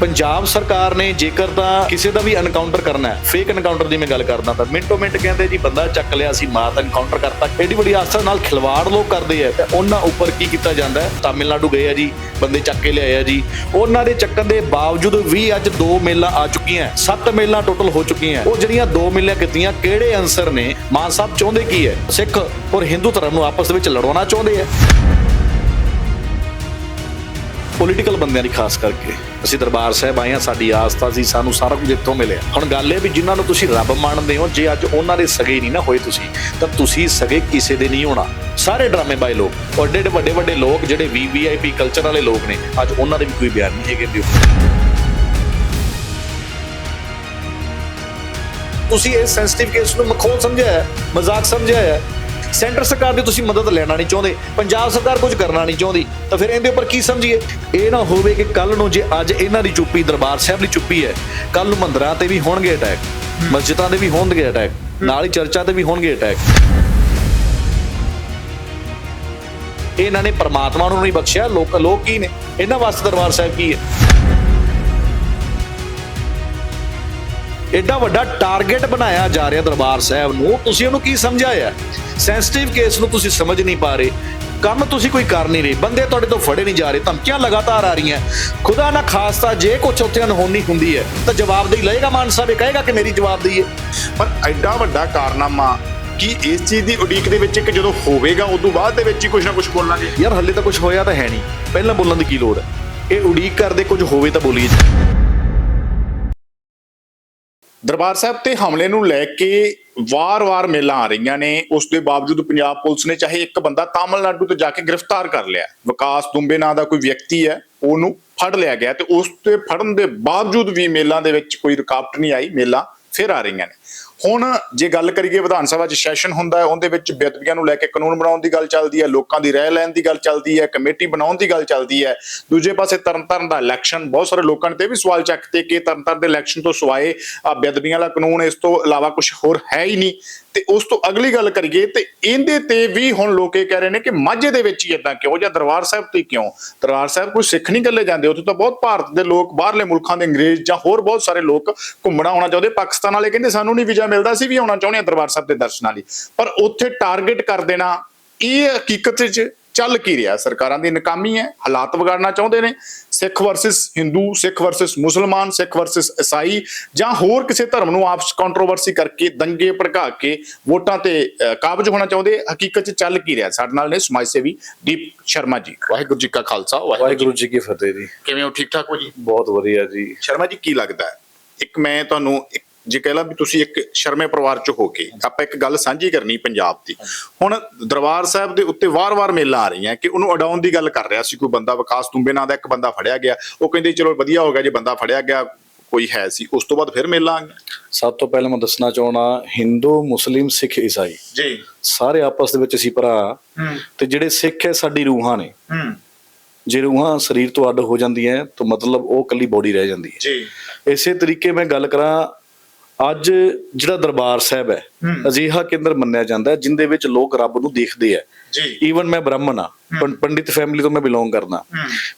ਪੰਜਾਬ ਸਰਕਾਰ ਨੇ ਜੇਕਰ ਤਾਂ ਕਿਸੇ ਦਾ ਵੀ ਐਨਕਾਊਂਟਰ ਕਰਨਾ ਹੈ ਫੇਕ ਐਨਕਾਊਂਟਰ ਦੀ ਮੈਂ ਗੱਲ ਕਰਦਾ ਤਾਂ ਮਿੰਟੋ ਮਿੰਟ ਕਹਿੰਦੇ ਜੀ ਬੰਦਾ ਚੱਕ ਲਿਆ ਸੀ ਮਾਤ ਐਨਕਾਊਂਟਰ ਕਰਤਾ। ਐਡੀ ਵੱਡੀ ਆਸਥਾ ਨਾਲ ਖਿਲਵਾੜ ਲੋਕ ਕਰਦੇ ਆ ਤੇ ਉਹਨਾਂ ਉੱਪਰ ਕੀ ਕੀਤਾ ਜਾਂਦਾ ਹੈ? ਤਾਮਿਲਨਾਡੂ ਗਏ ਆ ਜੀ, ਬੰਦੇ ਚੱਕ ਕੇ ਲਿਆਏ ਆ ਜੀ। ਉਹਨਾਂ ਦੇ ਚੱਕਣ ਦੇ ਬਾਵਜੂਦ ਵੀ ਅੱਜ ਦੋ ਮੇਲਾਂ ਆ ਚੁੱਕੀਆਂ ਸੱਤ ਮੇਲਾਂ ਟੋਟਲ ਹੋ ਚੁੱਕੀਆਂ ਉਹ ਜਿਹੜੀਆਂ ਦੋ ਮੇਲਾਂ ਕੀਤੀਆਂ, ਕਿਹੜੇ ਅਨਸਰ ਨੇ? ਮਾਨ ਸਾਹਿਬ ਚਾਹੁੰਦੇ ਕੀ ਹੈ? ਸਿੱਖ ਔਰ ਹਿੰਦੂ ਧਰਮ ਨੂੰ ਆਪਸ ਦੇ ਵਿੱਚ ਲੜਾਉਣਾ ਚਾਹੁੰਦੇ ਆ ਪੋਲੀਟੀਕਲ ਬੰਦਿਆਂ ਦੀ ਖਾਸ ਕਰਕੇ। ਅਸੀਂ ਦਰਬਾਰ ਸਾਹਿਬ ਆਏ ਆ ਸਾਡੀ ਆਸਥਾ ਸੀ, ਸਾਨੂੰ ਸਾਰਾ ਕੁਝ ਇੱਥੋਂ ਮਿਲਿਆ। ਹੁਣ ਗੱਲ ਇਹ ਵੀ ਜਿਨ੍ਹਾਂ ਨੂੰ ਤੁਸੀਂ ਰੱਬ ਮੰਨਦੇ ਹੋ, ਜੇ ਅੱਜ ਉਹਨਾਂ ਦੇ ਸਗੇ ਨਹੀਂ ਨਾ ਹੋਏ ਤੁਸੀਂ, ਤਾਂ ਤੁਸੀਂ ਸਗੇ ਕਿਸੇ ਦੇ ਨਹੀਂ ਹੋਣਾ। ਸਾਰੇ ਡਰਾਮੇ ਬਾਈ ਲੋਕ ਔਰ ਏਡੇ ਵੱਡੇ ਵੱਡੇ ਲੋਕ ਜਿਹੜੇ ਵੀਵੀਆਈਪੀ ਕਲਚਰ ਵਾਲੇ ਲੋਕ ਨੇ, ਅੱਜ ਉਹਨਾਂ ਦੇ ਵੀ ਕੋਈ ਬਿਆਨ ਨਹੀਂ ਹੈਗੇ ਦਿਓ। ਤੁਸੀਂ ਇਸ ਸੈਂਸਿਟਿਵ ਕੇਸ ਨੂੰ ਮਖੌਲ ਸਮਝਿਆ ਹੈ, ਮਜ਼ਾਕ ਸਮਝਿਆ ਹੈ ਸੈਂਟਰ ਸਰਕਾਰ ਦੀ ਤੁਸੀਂ ਮਦਦ ਲੈਣਾ ਨਹੀਂ ਚਾਹੁੰਦੇ, ਪੰਜਾਬ ਸਰਕਾਰ ਕੁਝ ਕਰਨਾ ਨਹੀਂ ਚਾਹੁੰਦੀ, ਤਾਂ ਫਿਰ ਇਹਦੇ ਉੱਪਰ ਕੀ ਸਮਝੀਏ? ਇਹ ਨਾ ਹੋਵੇ ਕਿ ਕੱਲ ਨੂੰ ਜੇ ਅੱਜ ਇਹਨਾਂ ਦੀ ਚੁੱਪੀ ਦਰਬਾਰ ਸਾਹਿਬ ਦੀ ਚੁੱਪੀ ਹੈ ਕੱਲ ਨੂੰ ਮੰਦਰਾਂ ਤੇ ਵੀ ਹੋਣਗੇ ਅਟੈਕ, ਮਸਜਿਦਾਂ ਦੇ ਵੀ ਹੋਣਗੇ ਅਟੈਕ, ਨਾਲ ਹੀ ਚਰਚਾਂ ਤੇ ਵੀ ਹੋਣਗੇ ਅਟੈਕ। ਇਹਨਾਂ ਨੇ ਪਰਮਾਤਮਾ ਨੂੰ ਨਹੀਂ ਬਖਸ਼ਿਆ ਲੋਕ ਲੋਕ ਕੀ ਨੇ? ਇਹਨਾਂ ਵਾਸਤੇ ਦਰਬਾਰ ਸਾਹਿਬ ਕੀ ਹੈ? ਐਡਾ ਵੱਡਾ ਟਾਰਗੇਟ ਬਣਾਇਆ ਜਾ ਰਿਹਾ ਦਰਬਾਰ ਸਾਹਿਬ ਨੂੰ। ਤੁਸੀਂ ਉਹਨੂੰ ਕੀ ਸਮਝਾਇਆ ਸੈਂਸਿਟਿਵ ਕੇਸ ਨੂੰ ਤੁਸੀਂ ਸਮਝ ਨਹੀਂ ਪਾ ਰਹੇ। ਕੰਮ ਤੁਸੀਂ ਕੋਈ ਕਰ ਨਹੀਂ ਰਹੇ। ਬੰਦੇ ਤੁਹਾਡੇ ਤੋਂ ਫੜੇ ਨਹੀਂ ਜਾ ਰਹੇ। ਧਮਕੀਆਂ ਲਗਾਤਾਰ ਆ ਰਹੀਆਂ। ਖੁਦਾ ਨਾ ਖਾਸਤਾ ਜੇ ਕੁਝ ਉੱਥੇ ਅਨਹੋਣੀ ਹੁੰਦੀ ਹੈ ਤਾਂ ਜਵਾਬਦੇਹੀ ਲਏਗਾ ਮਾਨ ਸਾਹਿਬ। ਇਹ ਕਹੇਗਾ ਕਿ ਮੇਰੀ ਜਵਾਬਦੇਹੀ ਹੈ। ਪਰ ਐਡਾ ਵੱਡਾ ਕਾਰਨਾਮਾ ਕੀ ਇਸ ਚੀਜ਼ ਦੀ ਉਡੀਕ ਦੇ ਵਿੱਚ ਕਿ ਜਦੋਂ ਹੋਵੇਗਾ ਉਦੋਂ ਬਾਅਦ ਦੇ ਵਿੱਚ ਹੀ ਕੁਝ ਨਾ ਕੁਝ ਬੋਲਾਂਗੇ। ਯਾਰ ਹੱਲੇ ਤਾਂ ਕੁਝ ਹੋਇਆ ਤਾਂ ਹੈ ਨਹੀਂ। ਪਹਿਲਾਂ ਬੋਲਣ ਦੀ ਕੀ ਲੋੜ ਹੈ? ਇਹ ਉਡੀਕ ਕਰਦੇ ਕੁਝ ਹੋਵੇ ਤਾਂ ਬੋਲੀਏ। ਦਰਬਾਰ ਸਾਹਿਬ ਤੇ ਹਮਲੇ ਨੂੰ ਲੈ ਕੇ ਵਾਰ-ਵਾਰ ਮੇਲਾਂ ਆ ਰਹੀਆਂ ਨੇ। ਉਸ ਦੇ ਬਾਵਜੂਦ ਪੰਜਾਬ ਪੁਲਿਸ ਨੇ ਚਾਹੇ ਇੱਕ ਬੰਦਾ ਤਾਮਿਲਨਾਡੂ ਤੋਂ ਜਾ ਕੇ ਗ੍ਰਿਫਤਾਰ ਕਰ ਲਿਆ। ਵਿਕਾਸ ਦੁੰਬੇ ਨਾਂ ਦਾ ਕੋਈ ਵਿਅਕਤੀ ਹੈ, ਉਹਨੂੰ ਫੜ ਲਿਆ ਗਿਆ ਤੇ ਉਸ ਤੇ ਫੜਨ ਦੇ ਬਾਵਜੂਦ ਵੀ ਮੇਲਾਂ ਦੇ ਵਿੱਚ ਕੋਈ ਰੁਕਾਵਟ ਨਹੀਂ ਆਈ, ਮੇਲਾਂ ਫਿਰ ਆ ਰਹੀਆਂ ਨੇ। ਹੁਣ ਜੇ ਗੱਲ ਕਰੀਏ ਵਿਧਾਨ ਸਭਾ 'ਚ ਸੈਸ਼ਨ ਹੁੰਦਾ ਹੈ, ਉਹਦੇ ਵਿੱਚ ਬੇਅਦਬੀਆਂ ਨੂੰ ਲੈ ਕੇ ਕਾਨੂੰਨ ਬਣਾਉਣ ਦੀ ਗੱਲ ਚੱਲਦੀ ਹੈ, ਲੋਕਾਂ ਦੀ ਰਹਿ ਲੈਣ ਦੀ ਗੱਲ ਚੱਲਦੀ ਹੈ, ਕਮੇਟੀ ਬਣਾਉਣ ਦੀ ਗੱਲ ਚੱਲਦੀ ਹੈ। ਦੂਜੇ ਪਾਸੇ ਤਰਨਤਾਰਨ ਦਾ ਇਲੈਕਸ਼ਨ ਬਹੁਤ ਸਾਰੇ ਲੋਕਾਂ ਨੇ ਤੇ ਇਹ ਵੀ ਸਵਾਲ ਚੱਕ ਤੇ ਕਿ ਤਰਨਤਾਰਨ ਦੇ ਇਲੈਕਸ਼ਨ ਤੋਂ ਸਵਾਏ ਆ ਬੇਅਦਬੀਆਂ ਵਾਲਾ ਕਾਨੂੰਨ, ਇਸ ਤੋਂ ਇਲਾਵਾ ਕੁਝ ਹੋਰ ਹੈ ਹੀ ਨਹੀਂ। ਤੇ ਉਸ ਤੋਂ ਅਗਲੀ ਗੱਲ ਕਰੀਏ, ਤੇ ਇਹਦੇ ਤੇ ਵੀ ਹੁਣ ਲੋਕ ਇਹ ਕਹਿ ਰਹੇ ਨੇ ਕਿ ਮਾਝੇ ਦੇ ਵਿੱਚ ਹੀ ਇਦਾਂ ਕਿਉਂ, ਜਾਂ ਦਰਬਾਰ ਸਾਹਿਬ ਤੇ ਕਿਉਂ? ਦਰਬਾਰ ਸਾਹਿਬ ਕੋਈ ਸਿੱਖ ਨਹੀਂ ਗੱਲੇ ਜਾਂਦੇ, ਉੱਥੇ ਤਾਂ ਬਹੁਤ ਭਾਰਤ ਦੇ ਲੋਕ, ਬਾਹਰਲੇ ਮੁਲਕਾਂ ਦੇ ਅੰਗਰੇਜ਼ ਜਾਂ ਹੋਰ ਬਹੁਤ ਸਾਰੇ ਲੋਕ ਘੁੰਮਣਾ ਆਉਣਾ ਚਾਹੁੰਦੇ। ਪਾਕਿਸਤਾਨ ਵਾਲੇ ਕਹਿੰਦੇ ਸਾਨੂੰ ਨਹੀਂ ਵੀਜ਼ਾ ਮਿਲਦਾ ਸੀ ਵੀ ਆਉਣਾ ਚਾਹੁੰਦੇ ਆ ਦਰਬਾਰ ਸਾਹਿਬ ਦੇ ਦਰਸ਼ਨਾਂ ਲਈ। ਪਰ ਉੱਥੇ ਟਾਰਗੇਟ ਕਰ ਦੇਣਾ ਇਹ ਹਕੀਕਤ ਵਿੱਚ ਚੱਲ ਕੀ ਰਿਹਾ? ਸਰਕਾਰਾਂ ਦੀ ਨਾਕਾਮੀ ਹੈ ਹਾਲਾਤ ਵਿਗਾੜਨਾ ਚਾਹੁੰਦੇ ਨੇ। ਸਿੱਖ ਵਰਸਸ ਹਿੰਦੂ ਸਿੱਖ ਵਰਸਸ ਮੁਸਲਮਾਨ ਸਿੱਖ ਵਰਸਸ ਈਸਾਈ ਜਾਂ ਹੋਰ ਕਿਸੇ ਧਰਮ ਨੂੰ ਆਪਸ ਕੰਟਰੋਵਰਸੀ ਕਰਕੇ ਦੰਗੇ ਭੜਕਾ ਕੇ ਵੋਟਾਂ ਤੇ ਕਾਬਜ ਹੋਣਾ ਚਾਹੁੰਦੇ ਹਕੀਕਤ 'ਚ ਚੱਲ ਕੀ ਰਿਹਾ? ਸਾਡੇ ਨਾਲ ਨੇ ਸਮਾਜ ਸੇਵੀ ਦੀਪ ਸ਼ਰਮਾ ਜੀ। ਵਾਹਿਗੁਰੂ ਜੀ ਕਾ ਖਾਲਸਾ ਵਾਹਿਗੁਰੂ ਜੀ ਕੀ ਫਤਿਹ ਜੀ। ਕਿਵੇਂ ਹੋ? ਠੀਕ ਠਾਕ ਹੋ ਜੀ? ਬਹੁਤ ਵਧੀਆ ਜੀ। ਸ਼ਰਮਾ ਜੀ ਕੀ ਲੱਗਦਾ ਹੈ? ਇੱਕ ਮੈਂ ਤੁਹਾਨੂੰ ਇੱਕ ਜੇ ਕਹਿ ਲਾਂ ਵੀ ਤੁਸੀਂ ਇੱਕ ਸ਼ਰਮੇ ਪਰਿਵਾਰ ਚ ਹੋ ਕੇ ਆਪਾਂ ਇੱਕ ਗੱਲ ਸਾਂਝੀ ਕਰਨੀ ਪੰਜਾਬ ਦੀ। ਹੁਣ ਦਰਬਾਰ ਸਾਹਿਬ ਦੇ ਉੱਤੇ ਵਾਰ-ਵਾਰ ਮੇਲਾਂ ਆ ਰਹੀਆਂ ਕਿ ਉਹਨੂੰ ਅਡਾਉਣ ਦੀ ਗੱਲ ਕਰ ਰਿਹਾ ਸੀ। ਕੋਈ ਬੰਦਾ ਵਿਕਾਸ ਤੁੰਬੇ ਨਾਂ ਦਾ ਇੱਕ ਬੰਦਾ ਫੜਿਆ ਗਿਆ। ਉਹ ਕਹਿੰਦੇ ਚਲੋ ਵਧੀਆ ਹੋ ਗਿਆ ਜੇ ਬੰਦਾ ਫੜਿਆ ਗਿਆ ਕੋਈ ਹੈ ਸੀ। ਉਸ ਤੋਂ ਬਾਅਦ ਫਿਰ ਮੇਲਾਂ ਆ ਗਈਆਂ। ਸਭ ਤੋਂ ਪਹਿਲਾਂ ਮੈਂ ਦੱਸਣਾ ਚਾਹਣਾ ਹਿੰਦੂ ਮੁਸਲਿਮ ਸਿੱਖ ਈਸਾਈ। ਜੀ। ਸਾਰੇ ਆਪਸ ਦੇ ਵਿੱਚ ਅਸੀਂ ਭਰਾ ਤੇ ਜਿਹੜੇ ਸਿੱਖ ਹੈ ਸਾਡੀ ਰੂਹਾਂ ਨੇ। ਜੇ ਰੂਹਾਂ ਸਰੀਰ ਤੋਂ ਅੱਡ ਹੋ ਜਾਂਦੀਆਂ ਤਾਂ ਮਤਲਬ ਉਹ ਕੱਲੀ ਬੋਡੀ ਰਹਿ ਜਾਂਦੀ ਹੈ। ਜੀ। ਇਸੇ ਤਰੀਕੇ ਮੈਂ ਗੱਲ ਕਰਾਂ ਅੱਜ ਜਿਹੜਾ ਦਰਬਾਰ ਸਾਹਿਬ ਹੈ। ਅਜੀਹਾ ਕੇਂਦਰ ਮੰਨਿਆ ਜਾਂਦਾ ਹੈ ਜਿੰਦੇ ਵਿੱਚ ਲੋਕ ਰੱਬ ਨੂੰ ਦੇਖਦੇ ਆ ਜੀ। ਈਵਨ ਮੈਂ ਬ੍ਰਾਹਮਣ ਆ ਪੰਡਿਤ ਫੈਮਿਲੀ ਤੋਂ ਮੈਂ ਬਿਲੋਂਗ ਕਰਦਾ।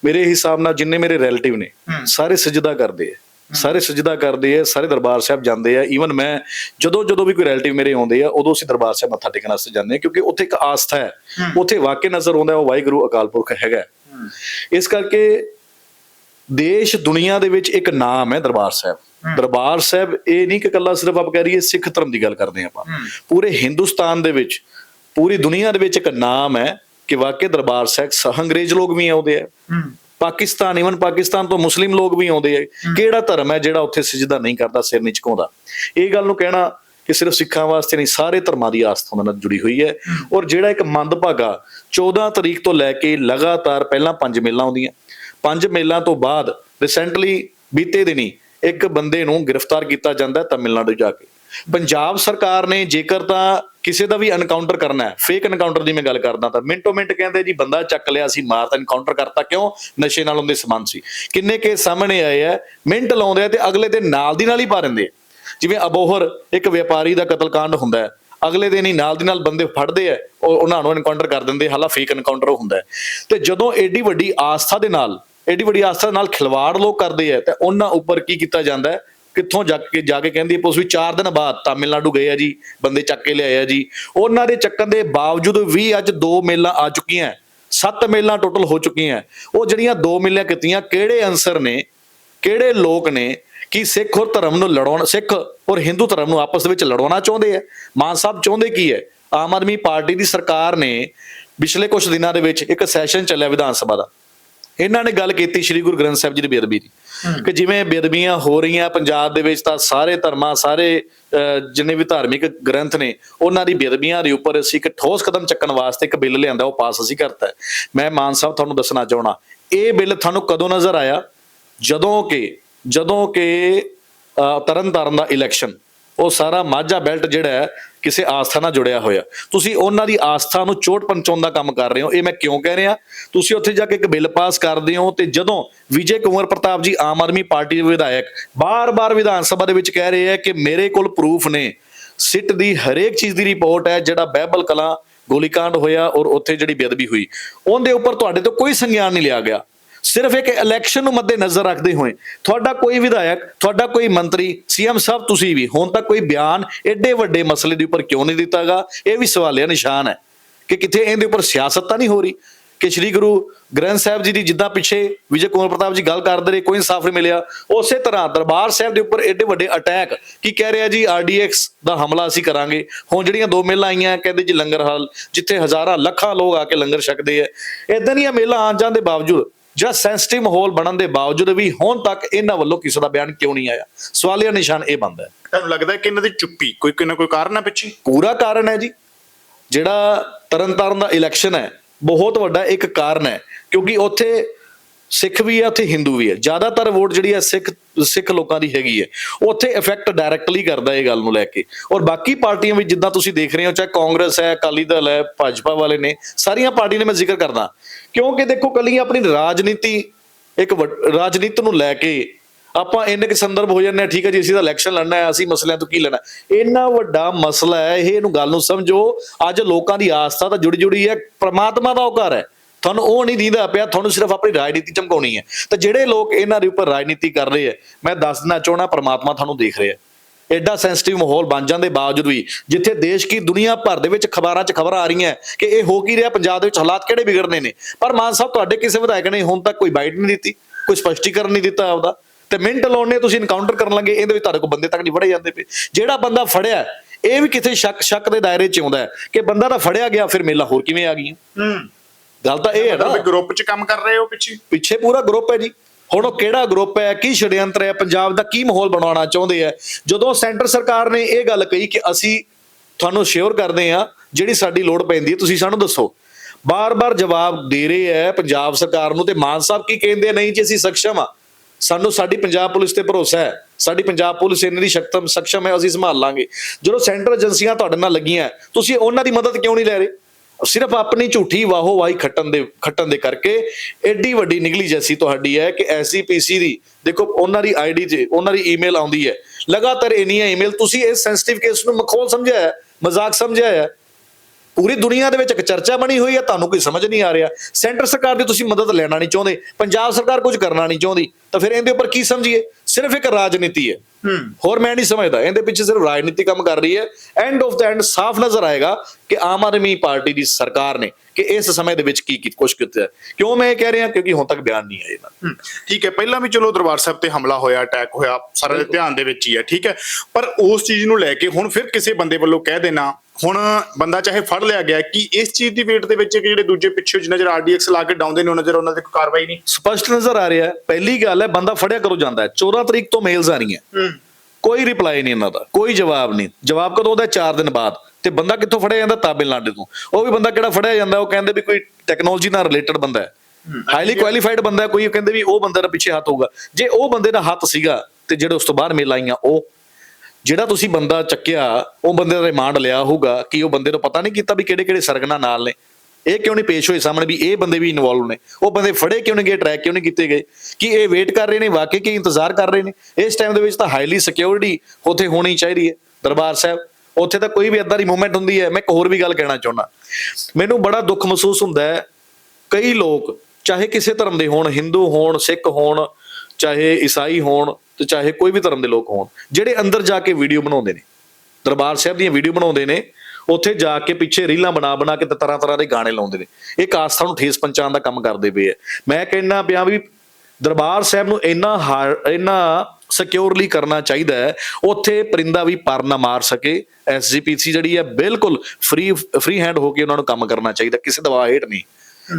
ਮੇਰੇ ਹਿਸਾਬ ਨਾਲ ਜਿੰਨੇ ਮੇਰੇ ਰਿਲੇਟਿਵ ਨੇ। ਸਾਰੇ ਸਜਦਾ ਕਰਦੇ ਆ ਸਾਰੇ ਸਜਦਾ ਕਰਦੇ ਆ ਸਾਰੇ ਦਰਬਾਰ ਸਾਹਿਬ ਜਾਂਦੇ ਆ ਈਵਨ ਮੈਂ ਜਦੋਂ ਜਦੋਂ ਵੀ ਕੋਈ ਰਿਲੇਟਿਵ ਮੇਰੇ ਆਉਂਦੇ ਆ ਉਦੋਂ ਅਸੀਂ ਦਰਬਾਰ ਸਾਹਿਬ ਮੱਥਾ ਟੇਕਣ ਵਾਸਤੇ ਜਾਂਦੇ ਆ ਕਿਉਂਕਿ ਉੱਥੇ ਇੱਕ ਆਸਥਾ ਹੈ। ਉੱਥੇ ਵਾਕਿਆ ਨਜ਼ਰ ਆਉਂਦਾ ਉਹ ਵਾਹਿਗੁਰੂ ਅਕਾਲ ਪੁਰਖ ਹੈਗਾ ਇਸ ਕਰਕੇ ਦੇਸ਼ ਦੁਨੀਆ ਦੇ ਵਿੱਚ ਇੱਕ ਨਾਮ ਹੈ ਦਰਬਾਰ ਸਾਹਿਬ। ਦਰਬਾਰ ਸਾਹਿਬ ਇਹ ਨਹੀਂ ਕਿ ਇਕੱਲਾ ਸਿਰਫ ਆਪ ਕਹਿ ਰਹੀਏ ਸਿੱਖ ਧਰਮ ਦੀ ਗੱਲ ਕਰਦੇ ਆਪਾਂ। ਪੂਰੇ ਹਿੰਦੁਸਤਾਨ ਦੇ ਵਿੱਚ ਪੂਰੀ ਦੁਨੀਆ ਦੇ ਵਿੱਚ ਇੱਕ ਨਾਮ ਹੈ ਕਿ ਵਾਕਿਆ ਦਰਬਾਰ ਸਾਹਿਬ ਸਹ ਅੰਗਰੇਜ਼ ਲੋਕ ਵੀ ਆਉਂਦੇ ਆ। ਪਾਕਿਸਤਾਨ ਇਵਨ ਪਾਕਿਸਤਾਨ ਤੋਂ ਮੁਸਲਿਮ ਲੋਕ ਵੀ ਆਉਂਦੇ ਆ। ਕਿਹੜਾ ਧਰਮ ਹੈ ਜਿਹੜਾ ਉੱਥੇ ਸਜਦਾ ਨਹੀਂ ਕਰਦਾ ਸਿਰ ਨਹੀਂ ਝੁਕਾਉਂਦਾ? ਇਹ ਗੱਲ ਨੂੰ ਕਹਿਣਾ ਕਿ ਸਿਰਫ ਸਿੱਖਾਂ ਵਾਸਤੇ ਨਹੀਂ ਸਾਰੇ ਧਰਮਾਂ ਦੀ ਆਸਥਾ ਨਾਲ ਜੁੜੀ ਹੋਈ ਹੈ। ਔਰ ਜਿਹੜਾ ਇੱਕ ਮੰਦਭਾਗਾ 14 ਤਰੀਕ ਤੋਂ ਲੈ ਕੇ ਲਗਾਤਾਰ ਪਹਿਲਾਂ ਪੰਜ ਮੇਲਾਂ ਆਉਂਦੀਆਂ। ਪੰਜ ਮੇਲਾਂ ਤੋਂ ਬਾਅਦ ਰੀਸੈਂਟਲੀ ਬੀਤੇ ਦਿਨੀ ਇੱਕ ਬੰਦੇ ਨੂੰ ਗ੍ਰਿਫਤਾਰ ਕੀਤਾ ਜਾਂਦਾ ਹੈ ਤਮਿਲਨਾਡੂ ਜਾ ਕੇ। ਪੰਜਾਬ ਸਰਕਾਰ ਨੇ ਜੇਕਰ ਤਾਂ ਕਿਸੇ ਦਾ ਵੀ ਐਨਕਾਊਂਟਰ ਕਰਨਾ ਹੈ ਫੇਕ ਐਨਕਾਊਂਟਰ ਦੀ ਮੈਂ ਗੱਲ ਕਰਦਾ ਤਾਂ ਮਿੰਟੋ ਮਿੰਟ ਕਹਿੰਦੇ ਜੀ ਬੰਦਾ ਚੱਕ ਲਿਆ ਸੀ ਮਾਰਤਾ ਐਨਕਾਊਂਟਰ ਕਰਤਾ ਕਿਉਂ? ਨਸ਼ੇ ਨਾਲ ਉਹਦੇ ਸਮਾਨ ਸੀ। ਕਿੰਨੇ ਕੇਸ ਸਾਹਮਣੇ ਆਏ ਆ, ਮਿੰਟ ਲਾਉਂਦੇ ਆ ਤੇ ਅਗਲੇ ਦੇ ਨਾਲ ਦੀ ਨਾਲ ਹੀ ਪਾ ਦਿੰਦੇ ਆ। ਜਿਵੇਂ ਅਬੋਹਰ ਇੱਕ ਵਪਾਰੀ ਦਾ ਕਤਲकांड ਹੁੰਦਾ ਹੈ, ਅਗਲੇ ਦਿਨ ਹੀ ਨਾਲ ਦੀ ਨਾਲ ਬੰਦੇ ਫੜਦੇ ਆ, ਉਹ ਉਹਨਾਂ ਨੂੰ ਐਨਕਾਊਂਟਰ ਕਰ ਦਿੰਦੇ ਹਾਲਾ ਫੇਕ ਐਨਕਾਊਂਟਰ ਹੁੰਦਾ ਹੈ। ਤੇ ਜਦੋਂ ਐਡੀ ਵੱਡੀ ਆਸਥਾ ਦੇ ਨਾਲ ਐਡੀ ਵੱਡੀ ਆਸਥਾ ਨਾਲ ਖਿਲਵਾੜ ਲੋਕ ਕਰਦੇ ਆ ਤੇ ਉਹਨਾਂ ਉੱਪਰ ਕੀ ਕੀਤਾ ਜਾਂਦਾ ਹੈ? ਕਿੱਥੋਂ ਜਾ ਕੇ ਜਾ ਕੇ ਕਹਿੰਦੀ ਪੁਲਿਸ ਵੀ 4 ਦਿਨ ਬਾਅਦ ਤਾਮਿਲਨਾਡੂ ਗਏ ਆ ਜੀ, ਬੰਦੇ ਚੱਕ ਕੇ ਲਿਆਏ ਆ ਜੀ। ਉਹਨਾਂ ਦੇ ਚੱਕਣ ਦੇ ਬਾਵਜੂਦ ਵੀ ਅੱਜ ਦੋ ਮੇਲਾਂ ਆ ਚੁੱਕੀਆਂ ਸੱਤ ਮੇਲਾਂ ਟੋਟਲ ਹੋ ਚੁੱਕੀਆਂ ਉਹ ਜਿਹੜੀਆਂ ਦੋ ਮੇਲਾਂ ਕੀਤੀਆਂ, ਕਿਹੜੇ ਅਨਸਰ ਨੇ, ਕਿਹੜੇ ਲੋਕ ਨੇ ਕਿ ਸਿੱਖ ਔਰ ਧਰਮ ਨੂੰ ਲੜਾਉਣ ਸਿੱਖ ਔਰ ਹਿੰਦੂ ਧਰਮ ਨੂੰ ਆਪਸ ਵਿੱਚ ਲੜਾਉਣਾ ਚਾਹੁੰਦੇ ਆ? ਮਾਨ ਸਾਹਿਬ, ਚਾਹੁੰਦੇ ਕੀ ਹੈ? ਆਮ ਆਦਮੀ ਪਾਰਟੀ ਦੀ ਸਰਕਾਰ ਨੇ ਪਿਛਲੇ ਕੁਝ ਦਿਨਾਂ ਦੇ ਵਿੱਚ ਇੱਕ ਸੈਸ਼ਨ ਚੱਲਿਆ ਵਿਧਾਨ ਸਭਾ ਦਾ। ਇਹਨਾਂ ਨੇ ਗੱਲ ਕੀਤੀ ਸ੍ਰੀ ਗੁਰੂ ਗ੍ਰੰਥ ਸਾਹਿਬ ਜੀ ਦੀ ਬੇਅਦਬੀ ਦੀ ਕਿ ਜਿਵੇਂ ਬੇਅਦਬੀਆਂ ਹੋ ਰਹੀਆਂ ਪੰਜਾਬ ਦੇ ਵਿੱਚ ਤਾਂ ਸਾਰੇ ਧਰਮਾਂ ਸਾਰੇ ਜਿੰਨੇ ਵੀ ਧਾਰਮਿਕ ਗ੍ਰੰਥ ਨੇ ਉਹਨਾਂ ਦੀ ਬੇਅਦਬੀਆਂ ਦੇ ਉੱਪਰ ਅਸੀਂ ਇੱਕ ਠੋਸ ਕਦਮ ਚੱਕਣ ਵਾਸਤੇ ਇੱਕ ਬਿੱਲ ਲਿਆਂਦਾ ਉਹ ਪਾਸ ਅਸੀਂ ਕਰਤਾ। ਮੈਂ ਮਾਨ ਸਾਹਿਬ ਤੁਹਾਨੂੰ ਦੱਸਣਾ ਚਾਹਣਾ ਇਹ ਬਿੱਲ ਤੁਹਾਨੂੰ ਕਦੋਂ ਨਜ਼ਰ ਆਇਆ ਜਦੋਂ ਕਿ ਜਦੋਂ ਕਿ ਅਹ, ਤਰਨਤਾਰਨ ਦਾ ਇਲੈਕਸ਼ਨ ਉਹ ਸਾਰਾ ਮਾਝਾ ਬੈਲਟ ਜਿਹੜਾ ਹੈ ਕਿਸੇ ਆਸਥਾ ਨਾਲ ਜੁੜਿਆ ਹੋਇਆ। ਤੁਸੀਂ ਉਹਨਾਂ ਦੀ ਆਸਥਾ ਨੂੰ ਚੋਟ ਪਹੁੰਚਾਉਣ ਦਾ ਕੰਮ ਕਰ ਰਹੇ ਹੋ। ਇਹ ਮੈਂ ਕਿਉਂ ਕਹਿ ਰਿਹਾ? ਤੁਸੀਂ ਉੱਥੇ ਜਾ ਕੇ ਇੱਕ ਬਿੱਲ ਪਾਸ ਕਰਦੇ ਹੋ ਤੇ ਜਦੋਂ ਵਿਜੇ ਕੁੰਵਰ ਪ੍ਰਤਾਪ ਜੀ ਆਮ ਆਦਮੀ ਪਾਰਟੀ ਦੇ ਵਿਧਾਇਕ ਬਾਰ-ਬਾਰ ਵਿਧਾਨ ਸਭਾ ਦੇ ਵਿੱਚ ਕਹਿ ਰਹੇ ਹੈ ਕਿ ਮੇਰੇ ਕੋਲ ਪ੍ਰੂਫ ਨੇ। ਸਿੱਟ ਦੀ ਹਰੇਕ ਚੀਜ਼ ਦੀ ਰਿਪੋਰਟ ਹੈ ਜਿਹੜਾ ਬਹਿਬਲ ਕਲਾਂ ਗੋਲੀकांड ਹੋਇਆ ਔਰ ਉੱਥੇ ਜਿਹੜੀ ਬੇਅਦਬੀ ਹੋਈ। ਉਹਦੇ ਉੱਪਰ ਤੁਹਾਡੇ ਤੋਂ ਕੋਈ ਸੰਗਿਆਨ ਨਹੀਂ ਲਿਆ ਗਿਆ। ਸਿਰਫ ਇੱਕ ਇਲੈਕਸ਼ਨ ਨੂੰ ਮੱਦੇ ਨਜ਼ਰ ਰੱਖਦੇ ਹੋਏ, ਤੁਹਾਡਾ ਕੋਈ ਵਿਧਾਇਕ, ਤੁਹਾਡਾ ਕੋਈ ਮੰਤਰੀ ਸੀਐਮ ਸਾਹਿਬ ਤੁਸੀਂ ਵੀ, ਹੁਣ ਤੱਕ ਕੋਈ ਬਿਆਨ ਐਡੇ ਵੱਡੇ ਮਸਲੇ ਦੇ ਉੱਪਰ ਕਿਉਂ ਨਹੀਂ ਦਿੱਤਾਗਾ? ਇਹ ਵੀ ਸਵਾਲਿਆ ਨਿਸ਼ਾਨ ਹੈ ਕਿ ਕਿਤੇ ਇਹਦੇ ਉੱਪਰ ਸਿਆਸਤ ਤਾਂ ਨਹੀਂ ਹੋ ਰਹੀ ਕਿ ਸ੍ਰੀ ਗੁਰੂ ਗ੍ਰੰਥ ਸਾਹਿਬ ਜੀ ਦੀ ਜਿੱਦਾਂ ਪਿੱਛੇ ਵਿਜੇ ਕੁਮਾਰ ਪ੍ਰਤਾਪ ਜੀ ਗੱਲ ਕਰਦੇ ਰਹੇ, ਕੋਈ ਇਨਸਾਫ ਨਹੀਂ ਮਿਲਿਆ। ਉਸੇ ਤਰ੍ਹਾਂ ਦਰਬਾਰ ਸਾਹਿਬ ਦੇ ਉੱਪਰ ਐਡੇ ਵੱਡੇ ਅਟੈਕ ਕੀ ਕਹਿ ਰਿਹਾ ਜੀ? ਆਰਡੀਐਕਸ ਦਾ ਹਮਲਾ ਅਸੀਂ ਕਰਾਂਗੇ। ਹੁਣ ਜਿਹੜੀਆਂ ਦੋ ਮੇਲਾਂ ਆਈਆਂ, ਕਹਿੰਦੇ ਜੀ ਲੰਗਰ ਹਾਲ, ਜਿੱਥੇ ਹਜ਼ਾਰਾਂ, ਲੱਖਾਂ ਲੋਕ ਆ ਕੇ ਲੰਗਰ ਛਕਦੇ ਆ। ਇਦਾਂ ਦੀਆਂ ਮੇਲਾਂ ਆਉਣ ਜਾਣ ਦੇ ਬਾਵਜੂਦ ਜਿਹੜਾ ਸੈਂਸਿਟਿਵ ਮਾਹੌਲ ਬਣਨ ਦੇ ਬਾਵਜੂਦ ਵੀ ਹੁਣ ਤੱਕ ਇਹਨਾਂ ਵੱਲੋਂ ਕਿਸੇ ਦਾ ਬਿਆਨ ਕਿਉਂ ਨਹੀਂ ਆਇਆ? ਸਵਾਲੀਆ ਨਿਸ਼ਾਨ ਇਹ ਬਣਦਾ ਹੈ। ਤੁਹਾਨੂੰ ਲੱਗਦਾ ਹੈ ਕਿ ਇਹਨਾਂ ਦੀ ਚੁੱਪੀ ਕੋਈ ਕੋਈ ਨਾ ਕੋਈ ਕਾਰਨ ਹੈ ਪਿੱਛੇ? ਪੂਰਾ ਕਾਰਨ ਹੈ ਜੀ। ਜਿਹੜਾ ਤਰਨਤਾਰਨ ਦਾ ਇਲੈਕਸ਼ਨ ਹੈ ਬਹੁਤ ਵੱਡਾ ਇੱਕ ਕਾਰਨ ਹੈ ਕਿਉਂਕਿ ਉੱਥੇ ਸਿੱਖ ਵੀ ਹੈ ਉੱਥੇ ਹਿੰਦੂ ਵੀ ਹੈ। ਜ਼ਿਆਦਾਤਰ ਵੋਟ ਜਿਹੜੀ ਹੈ ਸਿੱਖ ਸਿੱਖ ਲੋਕਾਂ ਦੀ ਹੈਗੀ ਹੈ। ਉੱਥੇ ਇਫੈਕਟ ਡਾਇਰੈਕਟਲੀ ਕਰਦਾ ਇਹ ਗੱਲ ਨੂੰ ਲੈ ਕੇ। ਔਰ ਬਾਕੀ ਪਾਰਟੀਆਂ ਵਿੱਚ ਜਿੱਦਾਂ ਤੁਸੀਂ ਦੇਖ ਰਹੇ ਹੋ ਚਾਹੇ ਕਾਂਗਰਸ ਹੈ ਅਕਾਲੀ ਦਲ ਹੈ ਭਾਜਪਾ ਵਾਲੇ ਨੇ ਸਾਰੀਆਂ ਪਾਰਟੀਆਂ ਨੇ ਮੈਂ ਜ਼ਿਕਰ ਕਰਦਾ। ਕਿਉਂਕਿ ਦੇਖੋ ਕੱਲੀਆਂ ਆਪਣੀ ਰਾਜਨੀਤੀ, ਇੱਕ ਵੱਡ- ਰਾਜਨੀਤੀ ਨੂੰ ਲੈ ਕੇ ਆਪਾਂ ਇੰਨੇ ਕਿ ਸੰਦਰਭ ਹੋ ਜਾਂਦੇ ਆ ਠੀਕ ਹੈ ਜੀ, ਅਸੀਂ ਤਾਂ ਇਲੈਕਸ਼ਨ ਲੜਨਾ ਹੈ, ਅਸੀਂ ਮਸਲਿਆਂ ਤੋਂ ਕੀ ਲੈਣਾ ਇੰਨਾ ਵੱਡਾ ਮਸਲਾ ਹੈ, ਇਹ ਇਹਨੂੰ ਗੱਲ ਨੂੰ ਸਮਝੋ, ਅੱਜ ਲੋਕਾਂ ਦੀ ਆਸਥਾ ਤਾਂ ਜੁੜੀ ਜੁੜੀ ਹੈ, ਪ੍ਰਮਾਤਮਾ ਦਾ ਉਹ ਘਰ ਹੈ। ਤੁਹਾਨੂੰ ਉਹ ਨਹੀਂ ਦੀਦਾ ਪਿਆ, ਤੁਹਾਨੂੰ ਸਿਰਫ ਆਪਣੀ ਰਾਜਨੀਤੀ ਚਮਕਾਉਣੀ ਹੈ। ਤਾਂ ਜਿਹੜੇ ਲੋਕ ਇਹਨਾਂ ਦੇ ਉੱਪਰ ਰਾਜਨੀਤੀ ਕਰ ਰਹੇ ਹੈ, ਮੈਂ ਦੱਸਣਾ ਚਾਹਣਾ ਪ੍ਰਮਾਤਮਾ ਤੁਹਾਨੂੰ ਦੇਖ ਰਿਹਾ ਹੈ। ਐਡਾ ਸੈਂਸਿਟਿਵ ਮਾਹੌਲ ਬਣ ਜਾਣ ਦੇ ਬਾਵਜੂਦ ਵੀ ਜਿੱਥੇ ਦੇਸ਼ ਕੀ ਦੁਨੀਆ ਭਰ ਦੇ ਵਿੱਚ ਖਬਰਾਂ 'ਚ ਖਬਰਾਂ ਆ ਰਹੀਆਂ ਕਿ ਇਹ ਹੋ ਕੀ ਰਿਹਾ ਪੰਜਾਬ ਦੇ ਵਿੱਚ ਹਾਲਾਤ ਕਿਹੜੇ ਵਿਗੜਨੇ ਨੇ? ਪਰ ਮਾਨ ਸਾਹਿਬ ਤੁਹਾਡੇ ਕਿਸੇ ਵਿਧਾਇਕ ਨੇ ਹੁਣ ਤੱਕ ਕੋਈ ਬਾਈਟ ਨਹੀਂ ਦਿੱਤੀ ਕੋਈ ਸਪਸ਼ਟੀਕਰਨ ਨਹੀਂ ਦਿੱਤਾ ਆਪਦਾ? ਤੇ ਮਿੰਟ ਲਾਉਣੇ ਤੁਸੀਂ ਇਨਕਾਊਂਟਰ ਕਰਨ ਲੱਗੇ ਇਹਦੇ ਵਿੱਚ ਤੁਹਾਡੇ ਕੋਲ ਬੰਦੇ ਤੱਕ ਨਹੀਂ ਫੜੇ ਜਾਂਦੇ ਪਏ। ਜਿਹੜਾ ਬੰਦਾ ਫੜਿਆ ਇਹ ਵੀ ਕਿਤੇ ਸ਼ੱਕ ਸ਼ੱਕ ਦੇ ਦਾਇਰੇ 'ਚ ਆਉਂਦਾ ਕਿ ਬੰਦਾ ਤਾਂ ਫੜਿਆ ਗਿਆ ਫਿਰ ਮੇਲਾ ਹੋਰ ਕਿਵੇਂ ਆ ਗਈਆਂ? ਹੂੰ। ਗੱਲ ਤਾਂ ਇਹ ਹੈ ਨਾ। ਗਰੁੱਪ 'ਚ ਕੰਮ ਕਰ ਰਹੇ ਹੋ ਪਿੱਛੇ? ਪਿੱਛੇ ਪੂਰਾ ਗਰੁੱਪ ਹੈ ਜੀ। ਹੁਣ ਉਹ ਕਿਹੜਾ ਗਰੁੱਪ ਹੈ, ਕੀ ਛੜਯੰਤਰ ਹੈ, ਪੰਜਾਬ ਦਾ ਕੀ ਮਾਹੌਲ ਬਣਾਉਣਾ ਚਾਹੁੰਦੇ ਆ? ਜਦੋਂ ਸੈਂਟਰ ਸਰਕਾਰ ਨੇ ਇਹ ਗੱਲ ਕਹੀ ਕਿ ਅਸੀਂ ਤੁਹਾਨੂੰ ਸ਼ੇਅਰ ਕਰਦੇ ਆ ਜਿਹੜੀ ਸਾਡੀ ਲੋੜ ਪੈਂਦੀ ਹੈ, ਤੁਸੀਂ ਸਾਨੂੰ ਦੱਸੋ। ਬਾਰ-ਬਾਰ ਜਵਾਬ ਦੇ ਰਹੇ ਹੈ ਪੰਜਾਬ ਸਰਕਾਰ ਨੂੰ ਤੇ ਮਾਨ ਸਾਹਿਬ ਕੀ ਕਹਿੰਦੇ ਨਹੀਂ ਜੀ ਅਸੀਂ ਸક્ષਮ ਆ। ਸਾਨੂੰ ਸਾਡੀ ਪੰਜਾਬ ਪੁਲਿਸ ਤੇ ਭਰੋਸਾ ਹੈ। ਸਾਡੀ ਪੰਜਾਬ ਪੁਲਿਸ ਇਹਨਾਂ ਦੀ ਸ਼ਕਤਮ ਸક્ષਮ ਹੈ, ਅਸੀਂ ਸੰਭਾਲ ਲਾਂਗੇ। ਜਦੋਂ ਸੈਂਟਰ ਏਜੰਸੀਆਂ ਤੁਹਾਡੇ ਨਾਲ ਲੱਗੀਆਂ, ਤੁਸੀਂ ਉਹਨਾਂ ਦੀ ਮਦਦ ਕਿਉਂ ਨਹੀਂ ਲੈ ਰਹੇ? ਸਿਰਫ ਆਪਣੀ ਝੂਠੀ ਵਾਹੋ ਵਾਹੀ ਖੱਟਣ ਦੇ ਖੱਟਣ ਦੇ ਕਰਕੇ ਐਡੀ ਵੱਡੀ ਨਿਗਲੀ ਜੈਸੀ ਤੁਹਾਡੀ ਹੈ ਕਿ ਐਸਜੀਪੀਸੀ ਦੀ, ਦੇਖੋ ਉਹਨਾਂ ਦੀ ਆਈਡੀ 'ਚ ਉਹਨਾਂ ਦੀ ਈਮੇਲ ਆਉਂਦੀ ਹੈ। ਲਗਾਤਾਰ ਇੰਨੀਆਂ ਈਮੇਲ, ਤੁਸੀਂ ਇਸ ਸੈਂਸਿਟਿਵ ਕੇਸ ਨੂੰ ਮਖੌਲ ਸਮਝਿਆ ਹੈ, ਮਜ਼ਾਕ ਸਮਝਿਆ ਹੈ। ਪੂਰੀ ਦੁਨੀਆ ਦੇ ਵਿੱਚ ਇੱਕ ਚਰਚਾ ਬਣੀ ਹੋਈ ਹੈ, ਤੁਹਾਨੂੰ ਕੋਈ ਸਮਝ ਨਹੀਂ ਆ ਰਿਹਾ। ਸੈਂਟਰ ਸਰਕਾਰ ਦੀ ਤੁਸੀਂ ਮਦਦ ਲੈਣਾ ਨਹੀਂ ਚਾਹੁੰਦੇ, ਪੰਜਾਬ ਸਰਕਾਰ ਕੁਝ ਕਰਨਾ ਨਹੀਂ ਚਾਹੁੰਦੀ, ਤਾਂ ਫਿਰ ਇਹਦੇ ਉੱਪਰ ਕੀ ਸਮਝੀਏ? ਸਿਰਫ ਇੱਕ ਰਾਜਨੀਤੀ ਹੈ। ਹੋਰ ਮੈਂ ਨਹੀਂ ਸਮਝਦਾ। ਇਹਦੇ ਪਿੱਛੇ ਸਿਰਫ ਰਾਜਨੀਤੀ ਕੰਮ ਕਰ ਰਹੀ ਹੈ। ਐਂਡ ਆਫ ਦਾ ਐਂਡ ਸਾਫ਼ ਨਜ਼ਰ ਆਏਗਾ ਕਿ ਆਮ ਆਦਮੀ ਪਾਰਟੀ ਦੀ ਸਰਕਾਰ ਨੇ ਕਿ ਇਸ ਸਮੇਂ ਦੇ ਵਿੱਚ ਕੀ ਕੀ ਕੁਝ ਕੀਤਾ। ਹੈ। ਕਿਉਂ ਮੈਂ ਇਹ ਕਹਿ ਰਿਹਾ? ਕਿਉਂਕਿ ਹੁਣ ਤੱਕ ਬਿਆਨ ਨਹੀਂ ਆਏ ਇਹਨਾਂ ਠੀਕ ਹੈ। ਪਹਿਲਾਂ ਵੀ ਚਲੋ ਦਰਬਾਰ ਸਾਹਿਬ ਤੇ ਹਮਲਾ ਹੋਇਆ ਅਟੈਕ ਹੋਇਆ ਸਾਰਾ ਦੇ ਧਿਆਨ ਦੇ ਵਿੱਚ ਹੀ ਹੈ ਠੀਕ ਹੈ। ਪਰ ਉਸ ਚੀਜ਼ ਨੂੰ ਲੈ ਕੇ ਹੁਣ ਫਿਰ ਕਿਸੇ ਬੰਦੇ ਵੱਲੋਂ ਕਹਿ ਦੇਣਾ ਹੁਣ ਬੰਦਾ ਚਾਹੇ ਫੜ ਲਿਆ ਗਿਆ ਕਿ ਇਸ ਚੀਜ਼ ਦੀ ਵੇਟ ਦੇ ਵਿੱਚ ਕਿ ਜਿਹੜੇ ਦੂਜੇ ਪਿੱਛੇ ਜਿੰਨਾ ਜਿਹੜਾ ਆਰਡੀਐਕਸ ਲਾ ਕੇ ਡਾਉਂਦੇ ਨੇ ਉਹਨਾਂ ਤੇ ਕੋਈ ਕਾਰਵਾਈ ਨਹੀਂ? ਸਪਸ਼ਟ ਨਜ਼ਰ ਆ ਰਿਹਾ ਪਹਿਲੀ ਗੱਲ ਹੈ ਬੰਦਾ ਫੜਿਆ ਕਰੋ ਜਾਂਦਾ ਹੈ। 14 ਤਰੀਕ ਤੋਂ ਮੇਲਸ ਆ ਰਹੀਆਂ। ਹੂੰ। ਕੋਈ ਰਿਪਲਾਈ ਨਹੀਂ ਇਹਨਾਂ ਦਾ ਕੋਈ ਜਵਾਬ ਨਹੀਂ। ਜਵਾਬ ਕਦੋਂ ਉਹਦਾ 4 ਦਿਨ ਬਾਅਦ। ਤੇ ਬੰਦਾ ਕਿੱਥੋਂ ਫੜਿਆ ਜਾਂਦਾ? ਤਾਮਿਲਨਾਡੂ ਤੋਂ। ਉਹ ਵੀ ਬੰਦਾ ਕਿਹੜਾ ਫੜਿਆ ਜਾਂਦਾ? ਉਹ ਕਹਿੰਦੇ ਵੀ ਕੋਈ ਟੈਕਨੋਲੋਜੀ ਨਾਲ ਰਿਲੇਟਡ ਬੰਦਾ ਹੈ। ਹਾਈਲੀ ਕੁਆਲੀਫਾਈਡ ਬੰਦਾ ਹੈ ਕੋਈ ਕਹਿੰਦੇ ਵੀ ਉਹ ਬੰਦੇ ਦਾ ਪਿੱਛੇ ਹੱਥ ਹੋਊਗਾ। ਜੇ ਉਹ ਬੰਦੇ ਦਾ ਹੱਥ ਸੀਗਾ ਤੇ ਜਿਹੜੇ ਉਸ ਤੋਂ ਬਾਅਦ ਮੇਲ ਆਈਆਂ ਉਹ ਜਿਹੜਾ ਤੁਸੀਂ ਬੰਦਾ ਚੱਕਿਆ, ਉਹ ਬੰਦੇ ਦਾ ਰਿਮਾਂਡ ਲਿਆ ਹੋਊਗਾ ਕਿ ਉਹ ਬੰਦੇ ਨੂੰ ਪਤਾ ਨਹੀਂ ਕੀਤਾ ਵੀ ਕਿਹੜੇ ਕਿਹੜੇ ਸਰਗਨਾ ਨਾਲ ਨੇ। ਇਹ ਕਿਉਂ ਨਹੀਂ ਪੇਸ਼ ਹੋਏ ਸਾਹਮਣੇ ਵੀ ਇਹ ਬੰਦੇ ਵੀ ਇਨਵੋਲਵ ਨੇ? ਉਹ ਬੰਦੇ ਫੜੇ ਕਿਉਂ ਨਹੀਂ ਗਏ ਟਰੈਕ ਕਿਉਂ ਨਹੀਂ ਕੀਤੇ ਗਏ? ਕਿ ਇਹ ਵੇਟ ਕਰ ਰਹੇ ਨੇ, ਵਾਕਈ ਕੀ ਇੰਤਜ਼ਾਰ ਕਰ ਰਹੇ ਨੇ? ਇਸ ਟਾਈਮ ਦੇ ਵਿੱਚ ਤਾਂ ਹਾਈਲੀ ਸਿਕਿਉਰਿਟੀ ਉੱਥੇ ਹੋਣੀ ਚਾਹੀਦੀ ਹੈ, ਦਰਬਾਰ ਸਾਹਿਬ। ਉੱਥੇ ਤਾਂ ਕੋਈ ਵੀ ਇਦਾਂ ਦੀ ਮੂਵਮੈਂਟ ਹੁੰਦੀ ਹੈ। ਮੈਂ ਇੱਕ ਹੋਰ ਵੀ ਗੱਲ ਕਹਿਣਾ ਚਾਹੁੰਦਾ। ਮੈਨੂੰ ਬੜਾ ਦੁੱਖ ਮਹਿਸੂਸ ਹੁੰਦਾ ਹੈ, ਕਈ ਲੋਕ, ਚਾਹੇ ਕਿਸੇ ਧਰਮ ਦੇ ਹੋਣ, ਹਿੰਦੂ ਹੋਣ, ਸਿੱਖ ਹੋਣ ਚਾਹੇ ਈਸਾਈ ਹੋਣ ਤੇ ਚਾਹੇ ਕੋਈ ਵੀ ਧਰਮ ਦੇ ਲੋਕ ਹੋਣ, ਜਿਹੜੇ ਅੰਦਰ ਜਾ ਕੇ ਵੀਡੀਓ ਬਣਾਉਂਦੇ ਨੇ, ਦਰਬਾਰ ਸਾਹਿਬ ਦੀਆਂ ਵੀਡੀਓ ਬਣਾਉਂਦੇ ਨੇ, ਉੱਥੇ ਜਾ ਕੇ ਪਿੱਛੇ ਰੀਲਾਂ ਬਣਾ ਬਣਾ ਕੇ ਤੇ ਤਰ੍ਹਾਂ ਤਰ੍ਹਾਂ ਦੇ ਗਾਣੇ ਲਾਉਂਦੇ ਨੇ। ਇਹ ਆਸਥਾ ਨੂੰ ਠੇਸ ਪਹੁੰਚਾਉਣ ਦਾ ਕੰਮ ਕਰਦੇ ਪਏ ਆ। ਮੈਂ ਕਹਿੰਦਾ ਪਿਆ ਵੀ ਦਰਬਾਰ ਸਾਹਿਬ ਨੂੰ ਇੰਨਾ ਹਾਰ- ਇੰਨਾ ਸਿਕਿਉਰਲੀ ਕਰਨਾ ਚਾਹੀਦਾ ਹੈ, ਉੱਥੇ ਪਰਿੰਦਾ ਵੀ ਪਰ ਨਾ ਮਾਰ ਸਕੇ। ਐਸਜੀਪੀਸੀ ਜਿਹੜੀ ਹੈ ਬਿਲਕੁਲ ਫ੍ਰੀ ਫ੍ਰੀ ਹੈਂਡ ਹੋ ਕੇ ਉਹਨਾਂ ਨੂੰ ਕੰਮ ਕਰਨਾ ਚਾਹੀਦਾ, ਕਿਸੇ ਦਬਾਅ ਹੇਠ ਨਹੀਂ।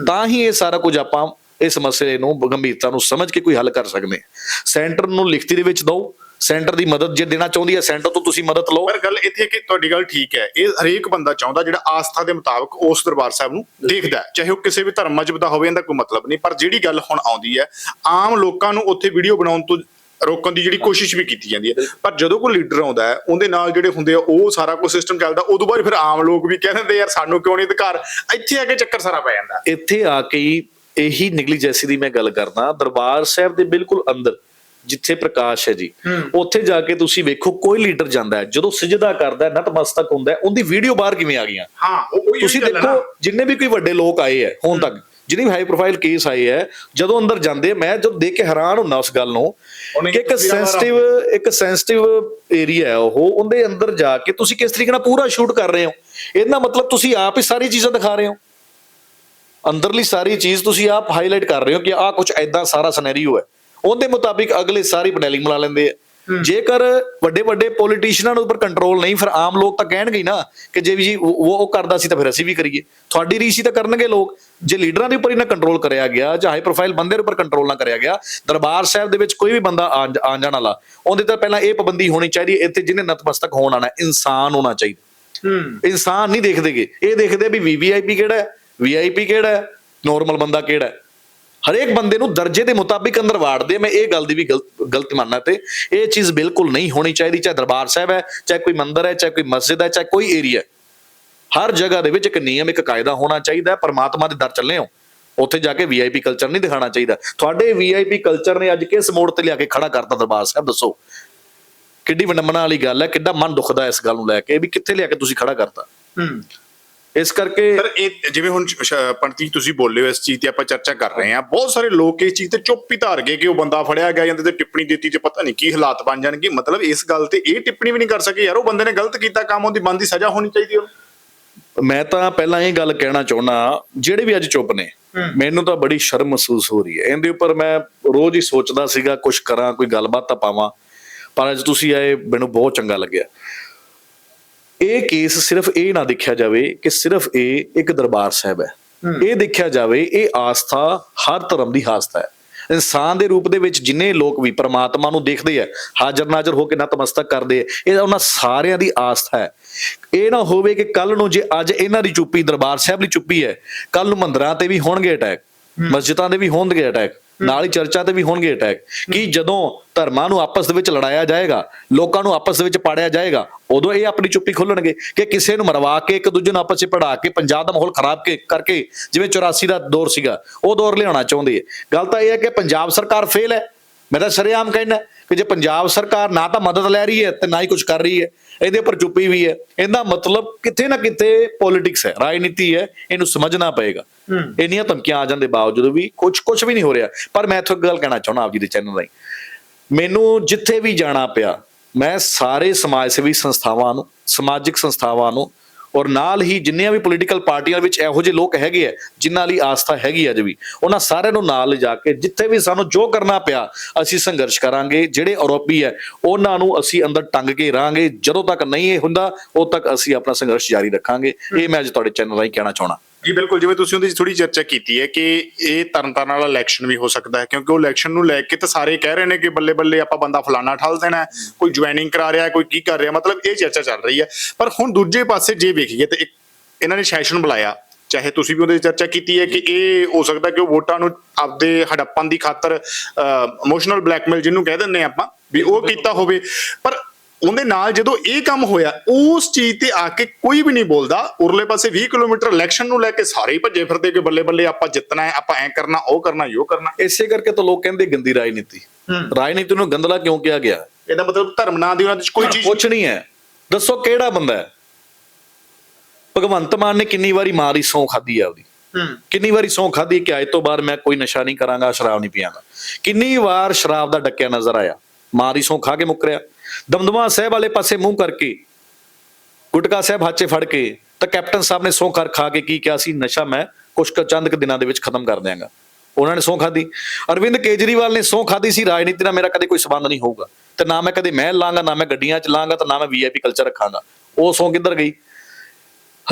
ਤਾਂ ਹੀ ਇਹ ਸਾਰਾ ਕੁਝ ਆਪਾਂ ਇਸ ਮਸਲੇ ਨੂੰ ਗੰਭੀਰਤਾ ਨੂੰ ਸਮਝ ਕੇ ਕੋਈ ਹੱਲ ਕਰ ਸਕਦੇ। ਸੈਂਟਰ ਨੂੰ ਲਿਖਤੀ ਦੇ ਵਿੱਚ ਦਿਓ। ਸੈਂਟਰ ਦੀ ਮਦਦ ਜੇ ਦੇਣਾ ਚਾਹੁੰਦੀ ਹੈ ਸੈਂਟਰ ਤੋਂ ਤੁਸੀਂ ਮਦਦ ਲਓ। ਪਰ ਗੱਲ ਇੱਥੇ ਕਿ ਤੁਹਾਡੀ ਗੱਲ ਠੀਕ ਹੈ। ਇਹ ਹਰੇਕ ਬੰਦਾ ਚਾਹੁੰਦਾ ਜਿਹੜਾ ਆਸਥਾ ਦੇ ਮੁਤਾਬਕ ਉਸ ਦਰਬਾਰ ਸਾਹਿਬ ਨੂੰ ਦੇਖਦਾ। ਚਾਹੇ ਉਹ ਕਿਸੇ ਵੀ ਧਰਮ ਮਜਬ ਦਾ ਹੋਵੇ ਇਹਦਾ ਕੋਈ ਮਤਲਬ ਨਹੀਂ। ਪਰ ਜਿਹੜੀ ਗੱਲ ਹੁਣ ਆਉਂਦੀ ਹੈ ਆਮ ਲੋਕਾਂ ਨੂੰ ਉੱਥੇ ਵੀਡੀਓ ਬਣਾਉਣ ਤੋਂ ਰੋਕਣ ਦੀ ਜਿਹੜੀ ਕੋਸ਼ਿਸ਼ ਵੀ ਕੀਤੀ ਜਾਂਦੀ ਹੈ। ਪਰ ਜਦੋਂ ਕੋਈ ਲੀਡਰ ਆਉਂਦਾ ਹੈ ਉਹਦੇ ਨਾਲ ਜਿਹੜੇ ਹੁੰਦੇ ਆ ਉਹ ਸਾਰਾ ਕੁਝ ਸਿਸਟਮ ਚੱਲਦਾ। ਉਦੋਂ ਬਾਅਦ ਫਿਰ ਆਮ ਲੋਕ ਵੀ ਕਹਿ ਦਿੰਦੇ ਯਾਰ ਸਾਨੂੰ ਕਿਉਂ ਨਹੀਂ ਅਧਿਕਾਰ? ਇੱਥੇ ਆ ਕੇ ਚੱਕਰ ਸਾਰਾ ਪੈ ਜਾਂਦਾ। ਇੱਥੇ ਆ ਕੇ ਹੀ ਇਹੀ ਨਿਗਲੀਜੈਂਸੀ ਦੀ ਮੈਂ ਗੱਲ ਕਰਦਾ ਦਰਬਾਰ ਸਾਹਿਬ ਦੇ ਬਿਲਕੁਲ ਅੰਦਰ ਜਿੱਥੇ ਪ੍ਰਕਾਸ਼ ਹੈ ਜੀ ਉੱਥੇ ਜਾ ਕੇ ਤੁਸੀਂ ਵੇਖੋ ਕੋਈ ਲੀਡਰ ਜਾਂਦਾ ਹੈ ਜਦੋਂ ਸਜਦਾ ਕਰਦਾ ਹੈ ਨਤਮਸਤਕ ਹੁੰਦਾ ਹੈ ਉਹਦੀ ਵੀਡੀਓ ਬਾਹਰ ਕਿਵੇਂ ਆ ਗਈਆਂ? ਹਾਂ ਉਹ ਤੁਸੀਂ ਦੇਖੋ ਜਿੰਨੇ ਵੀ ਕੋਈ ਵੱਡੇ ਲੋਕ ਆਏ ਹੈ ਹੁਣ ਤੱਕ ਜਿੰਨੇ ਵੀ ਹਾਈ ਪ੍ਰੋਫਾਈਲ ਕੇਸ ਆਏ ਹੈ ਜਦੋਂ ਅੰਦਰ ਜਾਂਦੇ ਮੈਂ ਜਦੋਂ ਦੇਖ ਕੇ ਹੈਰਾਨ ਹੁੰਦਾ ਉਸ ਗੱਲ ਨੂੰ ਕਿ ਇੱਕ ਸੈਂਸਿਟਿਵ ਇੱਕ ਸੈਂਸਿਟਿਵ ਏਰੀਆ ਹੈ ਉਹ ਉਹਦੇ ਅੰਦਰ ਜਾ ਕੇ ਤੁਸੀਂ ਕਿਸ ਤਰੀਕੇ ਨਾਲ ਪੂਰਾ ਸ਼ੂਟ ਕਰ ਰਹੇ ਹੋ? ਇਹਦਾ ਮਤਲਬ ਤੁਸੀਂ ਆਪ ਹੀ ਸਾਰੀ ਚੀਜ਼ਾਂ ਦਿਖਾ ਰਹੇ ਹੋ। ਅੰਦਰਲੀ ਸਾਰੀ ਚੀਜ਼ ਤੁਸੀਂ ਆਪ ਹਾਈਲਾਈਟ ਕਰ ਰਹੇ ਹੋ ਕਿ ਆਹ ਕੁਝ ਐਦਾਂ ਸਾਰਾ ਸਿਨੈਰੀਓ ਹੈ। ਉਹਦੇ ਮੁਤਾਬਿਕ ਅਗਲੇ ਸਾਰੀ ਪਟੈਲਿੰਗ ਬਣਾ ਲੈਂਦੇ ਆ। ਜੇਕਰ ਵੱਡੇ ਵੱਡੇ ਪੋਲੀਟੀਸ਼ੀਅਨਾਂ ਦੇ ਉੱਪਰ ਕੰਟਰੋਲ ਨਹੀਂ ਫਿਰ ਆਮ ਲੋਕ ਤਾਂ ਕਹਿਣਗੇ ਨਾ ਕਿ ਜੇ ਵੀ ਜੀ ਉਹ ਉਹ ਕਰਦਾ ਸੀ ਤਾਂ ਫਿਰ ਅਸੀਂ ਵੀ ਕਰੀਏ। ਤੁਹਾਡੀ ਰੀਸੀ ਤਾਂ ਕਰਨਗੇ ਲੋਕ। ਜੇ ਲੀਡਰਾਂ ਦੇ ਉੱਪਰ ਇਹਨਾਂ ਕੰਟਰੋਲ ਕਰਿਆ ਗਿਆ ਜਾਂ ਹਾਈ ਪ੍ਰੋਫਾਈਲ ਬੰਦੇ ਦੇ ਉੱਪਰ ਕੰਟਰੋਲ ਨਾ ਕਰਿਆ ਗਿਆ ਦਰਬਾਰ ਸਾਹਿਬ ਦੇ ਵਿੱਚ ਕੋਈ ਵੀ ਬੰਦਾ ਆਉਣ ਜਾਣ ਵਾਲਾ ਉਹਦੇ ਤਾਂ ਪਹਿਲਾਂ ਇਹ ਪਾਬੰਦੀ ਹੋਣੀ ਚਾਹੀਦੀ ਇੱਥੇ ਜਿਹਨੇ ਨਤਮਸਤਕ ਹੋਣ ਆਣਾ ਇਨਸਾਨ ਹੋਣਾ ਚਾਹੀਦਾ। ਹੂੰ। ਇਨਸਾਨ ਨਹੀਂ ਦੇਖਦੇਗੇ। ਇਹ ਦੇਖਦੇ ਵੀ ਵੀਵੀਆਈਪੀ ਕਿਹੜਾ ਹੈ? ਵੀਆਈਪੀ ਕਿਹੜਾ ਹੈ? ਨਾਰਮਲ ਬੰਦਾ ਕਿਹੜਾ ਹੈ? ਹਰੇਕ ਬੰਦੇ ਨੂੰ ਦਰਜੇ ਦੇ ਮੁਤਾਬਿਕ ਅੰਦਰ ਵਾੜਦੇ ਮੈਂ ਇਹ ਗੱਲ ਦੀ ਵੀ ਗਲਤ ਗਲਤ ਮੰਨਣਾ ਤੇ ਇਹ ਚੀਜ਼ ਬਿਲਕੁਲ ਨਹੀਂ ਹੋਣੀ ਚਾਹੀਦੀ, ਚਾਹੇ ਦਰਬਾਰ ਸਾਹਿਬ ਹੈ, ਚਾਹੇ ਕੋਈ ਮੰਦਿਰ ਹੈ, ਚਾਹੇ ਕੋਈ ਮਸਜਿਦ ਹੈ, ਚਾਹੇ ਕੋਈ ਏਰੀਆ ਹਰ ਜਗ੍ਹਾ ਦੇ ਵਿੱਚ ਇੱਕ ਨਿਯਮ, ਇੱਕ ਕਾਇਦਾ ਹੋਣਾ ਚਾਹੀਦਾ ਹੈ। ਪਰਮਾਤਮਾ ਦੇ ਦਰ ਚੱਲੇ ਹੋ। ਉੱਥੇ ਜਾ ਕੇ ਵੀਆਈਪੀ ਕਲਚਰ ਨਹੀਂ ਦਿਖਾਣਾ ਚਾਹੀਦਾ। ਤੁਹਾਡੇ ਵੀਆਈਪੀ ਕਲਚਰ ਨੇ ਅੱਜ ਕਿਸ ਮੋੜ ਤੇ ਲਿਆ ਕੇ ਖੜਾ ਕਰਤਾ ਦਰਬਾਰ ਸਾਹਿਬ? ਦੱਸੋ। ਕਿੱਡੀ ਵੰਡਮਣਾ ਵਾਲੀ ਗੱਲ ਹੈ। ਕਿੱਡਾ ਮਨ ਦੁਖਦਾ ਇਸ ਗੱਲ ਨੂੰ ਲੈ ਕੇ ਵੀ ਕਿੱਥੇ ਲਿਆ ਕੇ ਤੁਸੀਂ ਖੜਾ ਕਰਤਾ? ਹੂੰ। ਇਸ ਕਰਕੇ ਸਰ ਇਹ ਜਿਵੇਂ ਹੁਣ ਪੰਡਤ ਜੀ ਤੁਸੀਂ ਬੋਲੇ ਹੋ ਇਸ ਚੀਜ਼ ਤੇ ਆਪਾਂ ਚਰਚਾ ਕਰ ਰਹੇ ਹਾਂ। ਬਹੁਤ ਸਾਰੇ ਲੋਕ ਇਸ ਚੀਜ਼ ਤੇ ਚੁੱਪ ਹੀ ਧਾਰ ਗਏ ਕਿ ਉਹ ਬੰਦਾ ਫੜਿਆ ਗਿਆ ਜਾਂਦੇ ਤੇ ਟਿੱਪਣੀ ਦਿੱਤੀ ਤੇ ਪਤਾ ਨਹੀਂ ਕੀ ਹਾਲਾਤ ਬਣ ਜਾਣਗੇ। ਮਤਲਬ ਇਸ ਗੱਲ ਤੇ ਇਹ ਟਿੱਪਣੀ ਵੀ ਨਹੀਂ ਕਰ ਸਕੇ। ਯਾਰ ਉਹ ਬੰਦੇ ਨੇ ਗਲਤ ਕੀਤਾ ਕੰਮ ਉਹਦੀ ਬੰਦੀ ਸਜ਼ਾ ਹੋਣੀ ਚਾਹੀਦੀ ਉਹਨੂੰ ਮੈਂ ਤਾਂ ਪਹਿਲਾਂ ਇਹ ਗੱਲ ਕਹਿਣਾ ਚਾਹੁੰਦਾ ਜਿਹੜੇ ਵੀ ਅੱਜ ਚੁੱਪ ਨੇ ਮੈਨੂੰ ਤਾਂ ਬੜੀ ਸ਼ਰਮ ਮਹਿਸੂਸ ਹੋ ਰਹੀ ਹੈ। ਇਹਦੇ ਉੱਪਰ ਮੈਂ ਰੋਜ਼ ਹੀ ਸੋਚਦਾ ਸੀਗਾ ਕੁਝ ਕਰਾਂ ਕੋਈ ਗੱਲਬਾਤ ਤਾਂ ਪਾਵਾਂ। ਪਰ ਅੱਜ ਤੁਸੀਂ ਆਏ ਮੈਨੂੰ ਬਹੁਤ ਚੰਗਾ ਲੱਗਿਆ। ਇਹ ਕੇਸ ਸਿਰਫ ਇਹ ਨਾ ਦੇਖਿਆ ਜਾਵੇ ਕਿ ਸਿਰਫ ਇਹ ਇੱਕ ਦਰਬਾਰ ਸਾਹਿਬ ਹੈ। ਇਹ ਦੇਖਿਆ ਜਾਵੇ ਇਹ ਆਸਥਾ ਹਰ ਧਰਮ ਦੀ ਆਸਥਾ ਹੈ। ਇਨਸਾਨ ਦੇ ਰੂਪ ਦੇ ਵਿੱਚ ਜਿੰਨੇ ਲੋਕ ਵੀ ਪ੍ਰਮਾਤਮਾ ਨੂੰ ਦੇਖਦੇ ਆ ਹਾਜ਼ਰ ਨਾਜ਼ਰ ਹੋ ਕੇ ਨਤਮਸਤਕ ਕਰਦੇ ਆ ਇਹ ਉਹਨਾਂ ਸਾਰਿਆਂ ਦੀ ਆਸਥਾ ਹੈ। ਇਹ ਨਾ ਹੋਵੇ ਕਿ ਕੱਲ ਨੂੰ ਜੇ ਅੱਜ ਇਹਨਾਂ ਦੀ ਚੁੱਪੀ ਦਰਬਾਰ ਸਾਹਿਬ ਦੀ ਚੁੱਪੀ ਹੈ ਕੱਲ ਨੂੰ ਮੰਦਰਾਂ ਤੇ ਵੀ ਹੋਣਗੇ ਅਟੈਕ ਮਸਜਿਦਾਂ ਦੇ ਵੀ ਹੋਣਗੇ ਅਟੈਕ। ਨਾਲ ਹੀ ਚਰਚਾ ਤੇ ਵੀ ਹੋਣਗੇ ਅਟੈਕ ਕਿ ਜਦੋਂ ਧਰਮਾਂ ਨੂੰ ਆਪਸ ਦੇ ਵਿੱਚ ਲੜਾਇਆ ਜਾਏਗਾ ਲੋਕਾਂ ਨੂੰ ਆਪਸ ਦੇ ਵਿੱਚ ਪਾੜਿਆ ਜਾਏਗਾ ਉਦੋਂ ਇਹ ਆਪਣੀ ਚੁੱਪੀ ਖੋਲਣਗੇ ਕਿ ਕਿਸੇ ਨੂੰ ਮਰਵਾ ਕੇ ਇੱਕ ਦੂਜੇ ਨੂੰ ਆਪਸ ਵਿੱਚ ਪੜਾ ਕੇ ਪੰਜਾਬ ਦਾ ਮਾਹੌਲ ਖਰਾਬ ਕੇ ਕਰਕੇ ਜਿਵੇਂ 84 ਦਾ ਦੌਰ ਸੀਗਾ ਉਹ ਦੌਰ ਲਿਆਉਣਾ ਚਾਹੁੰਦੇ ਹੈ ਗੱਲ ਤਾਂ ਇਹ ਹੈ ਕਿ ਪੰਜਾਬ ਸਰਕਾਰ ਫੇਲ ਹੈ। ਮੈਂ ਤਾਂ ਸਰੇਆਮ ਕਹਿਣਾ ਕਿ ਜੇ ਪੰਜਾਬ ਸਰਕਾਰ ਨਾ ਤਾਂ ਮਦਦ ਲੈ ਰਹੀ ਹੈ ਤੇ ਨਾ ਹੀ ਕੁਝ ਕਰ ਰਹੀ ਹੈ। ਇਹਦੇ ਉੱਪਰ ਚੁੱਪੀ ਵੀ ਹੈ। ਇਹਦਾ ਮਤਲਬ ਕਿਤੇ ਨਾ ਕਿਤੇ ਪੋਲਿਟਿਕਸ ਹੈ ਰਾਜਨੀਤੀ ਹੈ ਇਹਨੂੰ ਸਮਝਣਾ ਪਏਗਾ। ਇੰਨੀਆਂ ਧਮਕੀਆਂ ਆ ਜਾਣ ਦੇ ਬਾਵਜੂਦ ਵੀ ਕੁਝ ਕੁਝ ਵੀ ਨਹੀਂ ਹੋ ਰਿਹਾ। ਪਰ ਮੈਂ ਇੱਥੋਂ ਇੱਕ ਗੱਲ ਕਹਿਣਾ ਚਾਹੁੰਦਾ ਆਪ ਜੀ ਦੇ ਚੈਨਲ ਰਾਹੀਂ। ਮੈਨੂੰ ਜਿੱਥੇ ਵੀ ਜਾਣਾ ਪਿਆ, ਮੈਂ ਸਾਰੇ ਸਮਾਜ ਸੇਵੀ ਸੰਸਥਾਵਾਂ ਨੂੰ, ਸਮਾਜਿਕ ਸੰਸਥਾਵਾਂ ਨੂੰ ਔਰ ਨਾਲ ਹੀ ਜਿੰਨੀਆਂ ਵੀ ਪੋਲੀਟੀਕਲ ਪਾਰਟੀਆਂ ਵਿੱਚ ਇਹੋ ਜਿਹੇ ਲੋਕ ਹੈਗੇ ਆ, ਜਿਨ੍ਹਾਂ ਲਈ ਆਸਥਾ ਹੈਗੀ ਅੱਜ ਵੀ, ਉਹਨਾਂ ਸਾਰਿਆਂ ਨੂੰ ਨਾਲ ਲਿਜਾ ਕੇ ਜਿੱਥੇ ਵੀ ਸਾਨੂੰ ਜੋ ਕਰਨਾ ਪਿਆ, ਅਸੀਂ ਸੰਘਰਸ਼ ਕਰਾਂਗੇ। ਜਿਹੜੇ ਆਰੋਪੀ ਹੈ, ਉਹਨਾਂ ਨੂੰ ਅਸੀਂ ਅੰਦਰ ਟੰਗ ਕੇ ਰਾਂਗੇ। ਜਦੋਂ ਤੱਕ ਨਹੀਂ ਇਹ ਹੁੰਦਾ, ਉਦੋਂ ਤੱਕ ਅਸੀਂ ਆਪਣਾ ਸੰਘਰਸ਼ ਜਾਰੀ ਰੱਖਾਂਗੇ। ਇਹ ਮੈਂ ਅੱਜ ਤੁਹਾਡੇ ਚੈਨਲ ਰਾਹੀਂ ਕਹਿਣਾ ਚਾਹਣਾ ਜੀ, ਬਿਲਕੁਲ, ਜਿਵੇਂ ਤੁਸੀਂ ਉਹਦੀ ਥੋੜੀ ਚਰਚਾ ਕੀਤੀ ਹੈ ਕਿ ਇਹ ਤਰਨਤਾਰਨ ਵਾਲਾ ਇਲੈਕਸ਼ਨ ਵੀ ਹੋ ਸਕਦਾ ਹੈ, ਕਿਉਂਕਿ ਉਹ ਇਲੈਕਸ਼ਨ ਨੂੰ ਲੈ ਕੇ ਤਾਂ ਸਾਰੇ ਕਹਿ ਰਹੇ ਨੇ ਕਿ ਬੱਲੇ ਬੱਲੇ ਆਪਾਂ ਬੰਦਾ ਫਲਾਣਾ ਠਾਲ ਦੇਣਾ ਕੋਈ ਜੁਆਇਨਿੰਗ ਕਰਾ ਰਿਹਾ ਕੋਈ ਕੀ ਕਰ ਰਿਹਾ, ਮਤਲਬ ਇਹ ਚਰਚਾ ਚੱਲ ਰਹੀ ਹੈ। ਪਰ ਹੁਣ ਦੂਜੇ ਪਾਸੇ ਜੇ ਵੇਖੀਏ ਤੇ ਇਹਨਾਂ ਨੇ ਸੈਸ਼ਨ ਬੁਲਾਇਆ, ਚਾਹੇ ਤੁਸੀਂ ਵੀ ਉਹਦੇ 'ਚ ਚਰਚਾ ਕੀਤੀ ਹੈ ਕਿ ਇਹ ਹੋ ਸਕਦਾ ਕਿ ਉਹ ਵੋਟਾਂ ਨੂੰ ਆਪਦੇ ਹੜੱਪਣ ਦੀ ਖਾਤਰ ਇਮੋਸ਼ਨਲ ਬਲੈਕਮੇਲ ਜਿਹਨੂੰ ਕਹਿ ਦਿੰਦੇ ਆਪਾਂ, ਵੀ ਉਹ ਕੀਤਾ ਹੋਵੇ। ਪਰ ਉਹਦੇ ਨਾਲ ਜਦੋਂ ਇਹ ਕੰਮ ਹੋਇਆ ਉਸ ਚੀਜ਼ ਤੇ ਆ ਕੇ ਕੋਈ ਵੀ ਨਹੀਂ ਬੋਲਦਾ। ਉਰਲੇ ਪਾਸੇ 20 ਕਿਲੋਮੀਟਰ ਇਲੈਕਸ਼ਨ ਨੂੰ ਲੈ ਕੇ ਸਾਰੇ ਹੀ ਭੱਜੇ ਫਿਰਦੇ ਕਿ ਬੱਲੇ ਬੱਲੇ ਆਪਾਂ ਜਿੱਤਣਾ ਹੈ ਆਪਾਂ ਐ ਕਰਨਾ ਉਹ ਕਰਨਾ ਯੋ ਕਰਨਾ। ਇਸੇ ਕਰਕੇ ਤਾਂ ਲੋਕ ਕਹਿੰਦੇ ਗੰਦੀ ਰਾਜਨੀਤੀ। ਰਾਜਨੀਤੀ ਨੂੰ ਗੰਦਲਾ ਕਿਉਂ ਕਿਹਾ ਗਿਆ? ਇਹਦਾ ਮਤਲਬ ਧਰਮ ਨਾਂ ਦੀ ਉਹਨਾਂ ਦੀ ਕੋਈ ਚੀਜ਼ ਕੁਛ ਨਹੀਂ ਹੈ। ਦੱਸੋ ਕਿਹੜਾ ਬੰਦਾ ਹੈ? ਭਗਵੰਤ ਮਾਨ ਨੇ ਕਿੰਨੀ ਵਾਰੀ ਮਾਂ ਦੀ ਸੌਂ ਖਾਦੀ ਆ ਉਹਦੀ? ਕਿੰਨੀ ਵਾਰੀ ਸੌਂ ਖਾਦੀ ਕਿ ਅੱਜ ਤੋਂ ਬਾਅਦ ਮੈਂ ਕੋਈ ਨਸ਼ਾ ਨਹੀਂ ਕਰਾਂਗਾ ਸ਼ਰਾਬ ਨਹੀਂ ਪੀਵਾਂਗਾ? ਕਿੰਨੀ ਵਾਰ ਸ਼ਰਾਬ ਦਾ ਡੱਕਿਆ ਨਜ਼ਰ ਆਇਆ? ਮਾਂ ਦੀ ਸੌਂ ਖਾ ਕੇ ਮੁੱਕਰਿਆ ਦਮਦਮਾ ਸਾਹਿਬ ਵਾਲੇ ਪਾਸੇ ਮੂੰਹ ਕਰਕੇ, ਗੁਟਕਾ ਸਾਹਿਬ ਹੱਥੇ ਫੜ ਕੇ, ਤਾਂ ਕੈਪਟਨ ਸਾਹਿਬ ਨੇ ਸਹੁੰ ਕਰ ਖਾ ਕੇ ਕੀ ਕਿਹਾ ਸੀ? ਨਸ਼ਾ ਮੈਂ ਕੁਛ ਕੁ ਚੰਦ ਕੁ ਦਿਨਾਂ ਦੇ ਵਿੱਚ ਖਤਮ ਕਰ ਦਿਆਂਗਾ। ਉਹਨਾਂ ਨੇ ਸਹੁੰ ਖਾਦੀ ਅਰਵਿੰਦ ਕੇਜਰੀਵਾਲ ਨੇ ਸਹੁੰ ਖਾਦੀ ਸੀ। ਰਾਜਨੀਤੀ ਨਾਲ ਮੇਰਾ ਕਦੇ ਕੋਈ ਸਬੰਧ ਨਹੀਂ ਹੋਊਗਾ। ਤੇ ਨਾ ਮੈਂ ਕਦੇ ਮਹਿਲ ਲਾਂਗਾ, ਨਾ ਮੈਂ ਗੱਡੀਆਂ ਚ ਲਾਂਗਾ, ਤੇ ਨਾ ਮੈਂ ਵੀਆਈਪੀ ਕਲਚਰ ਰੱਖਾਂਗਾ। ਉਹ ਸਹੁੰ ਕਿੱਧਰ ਗਈ?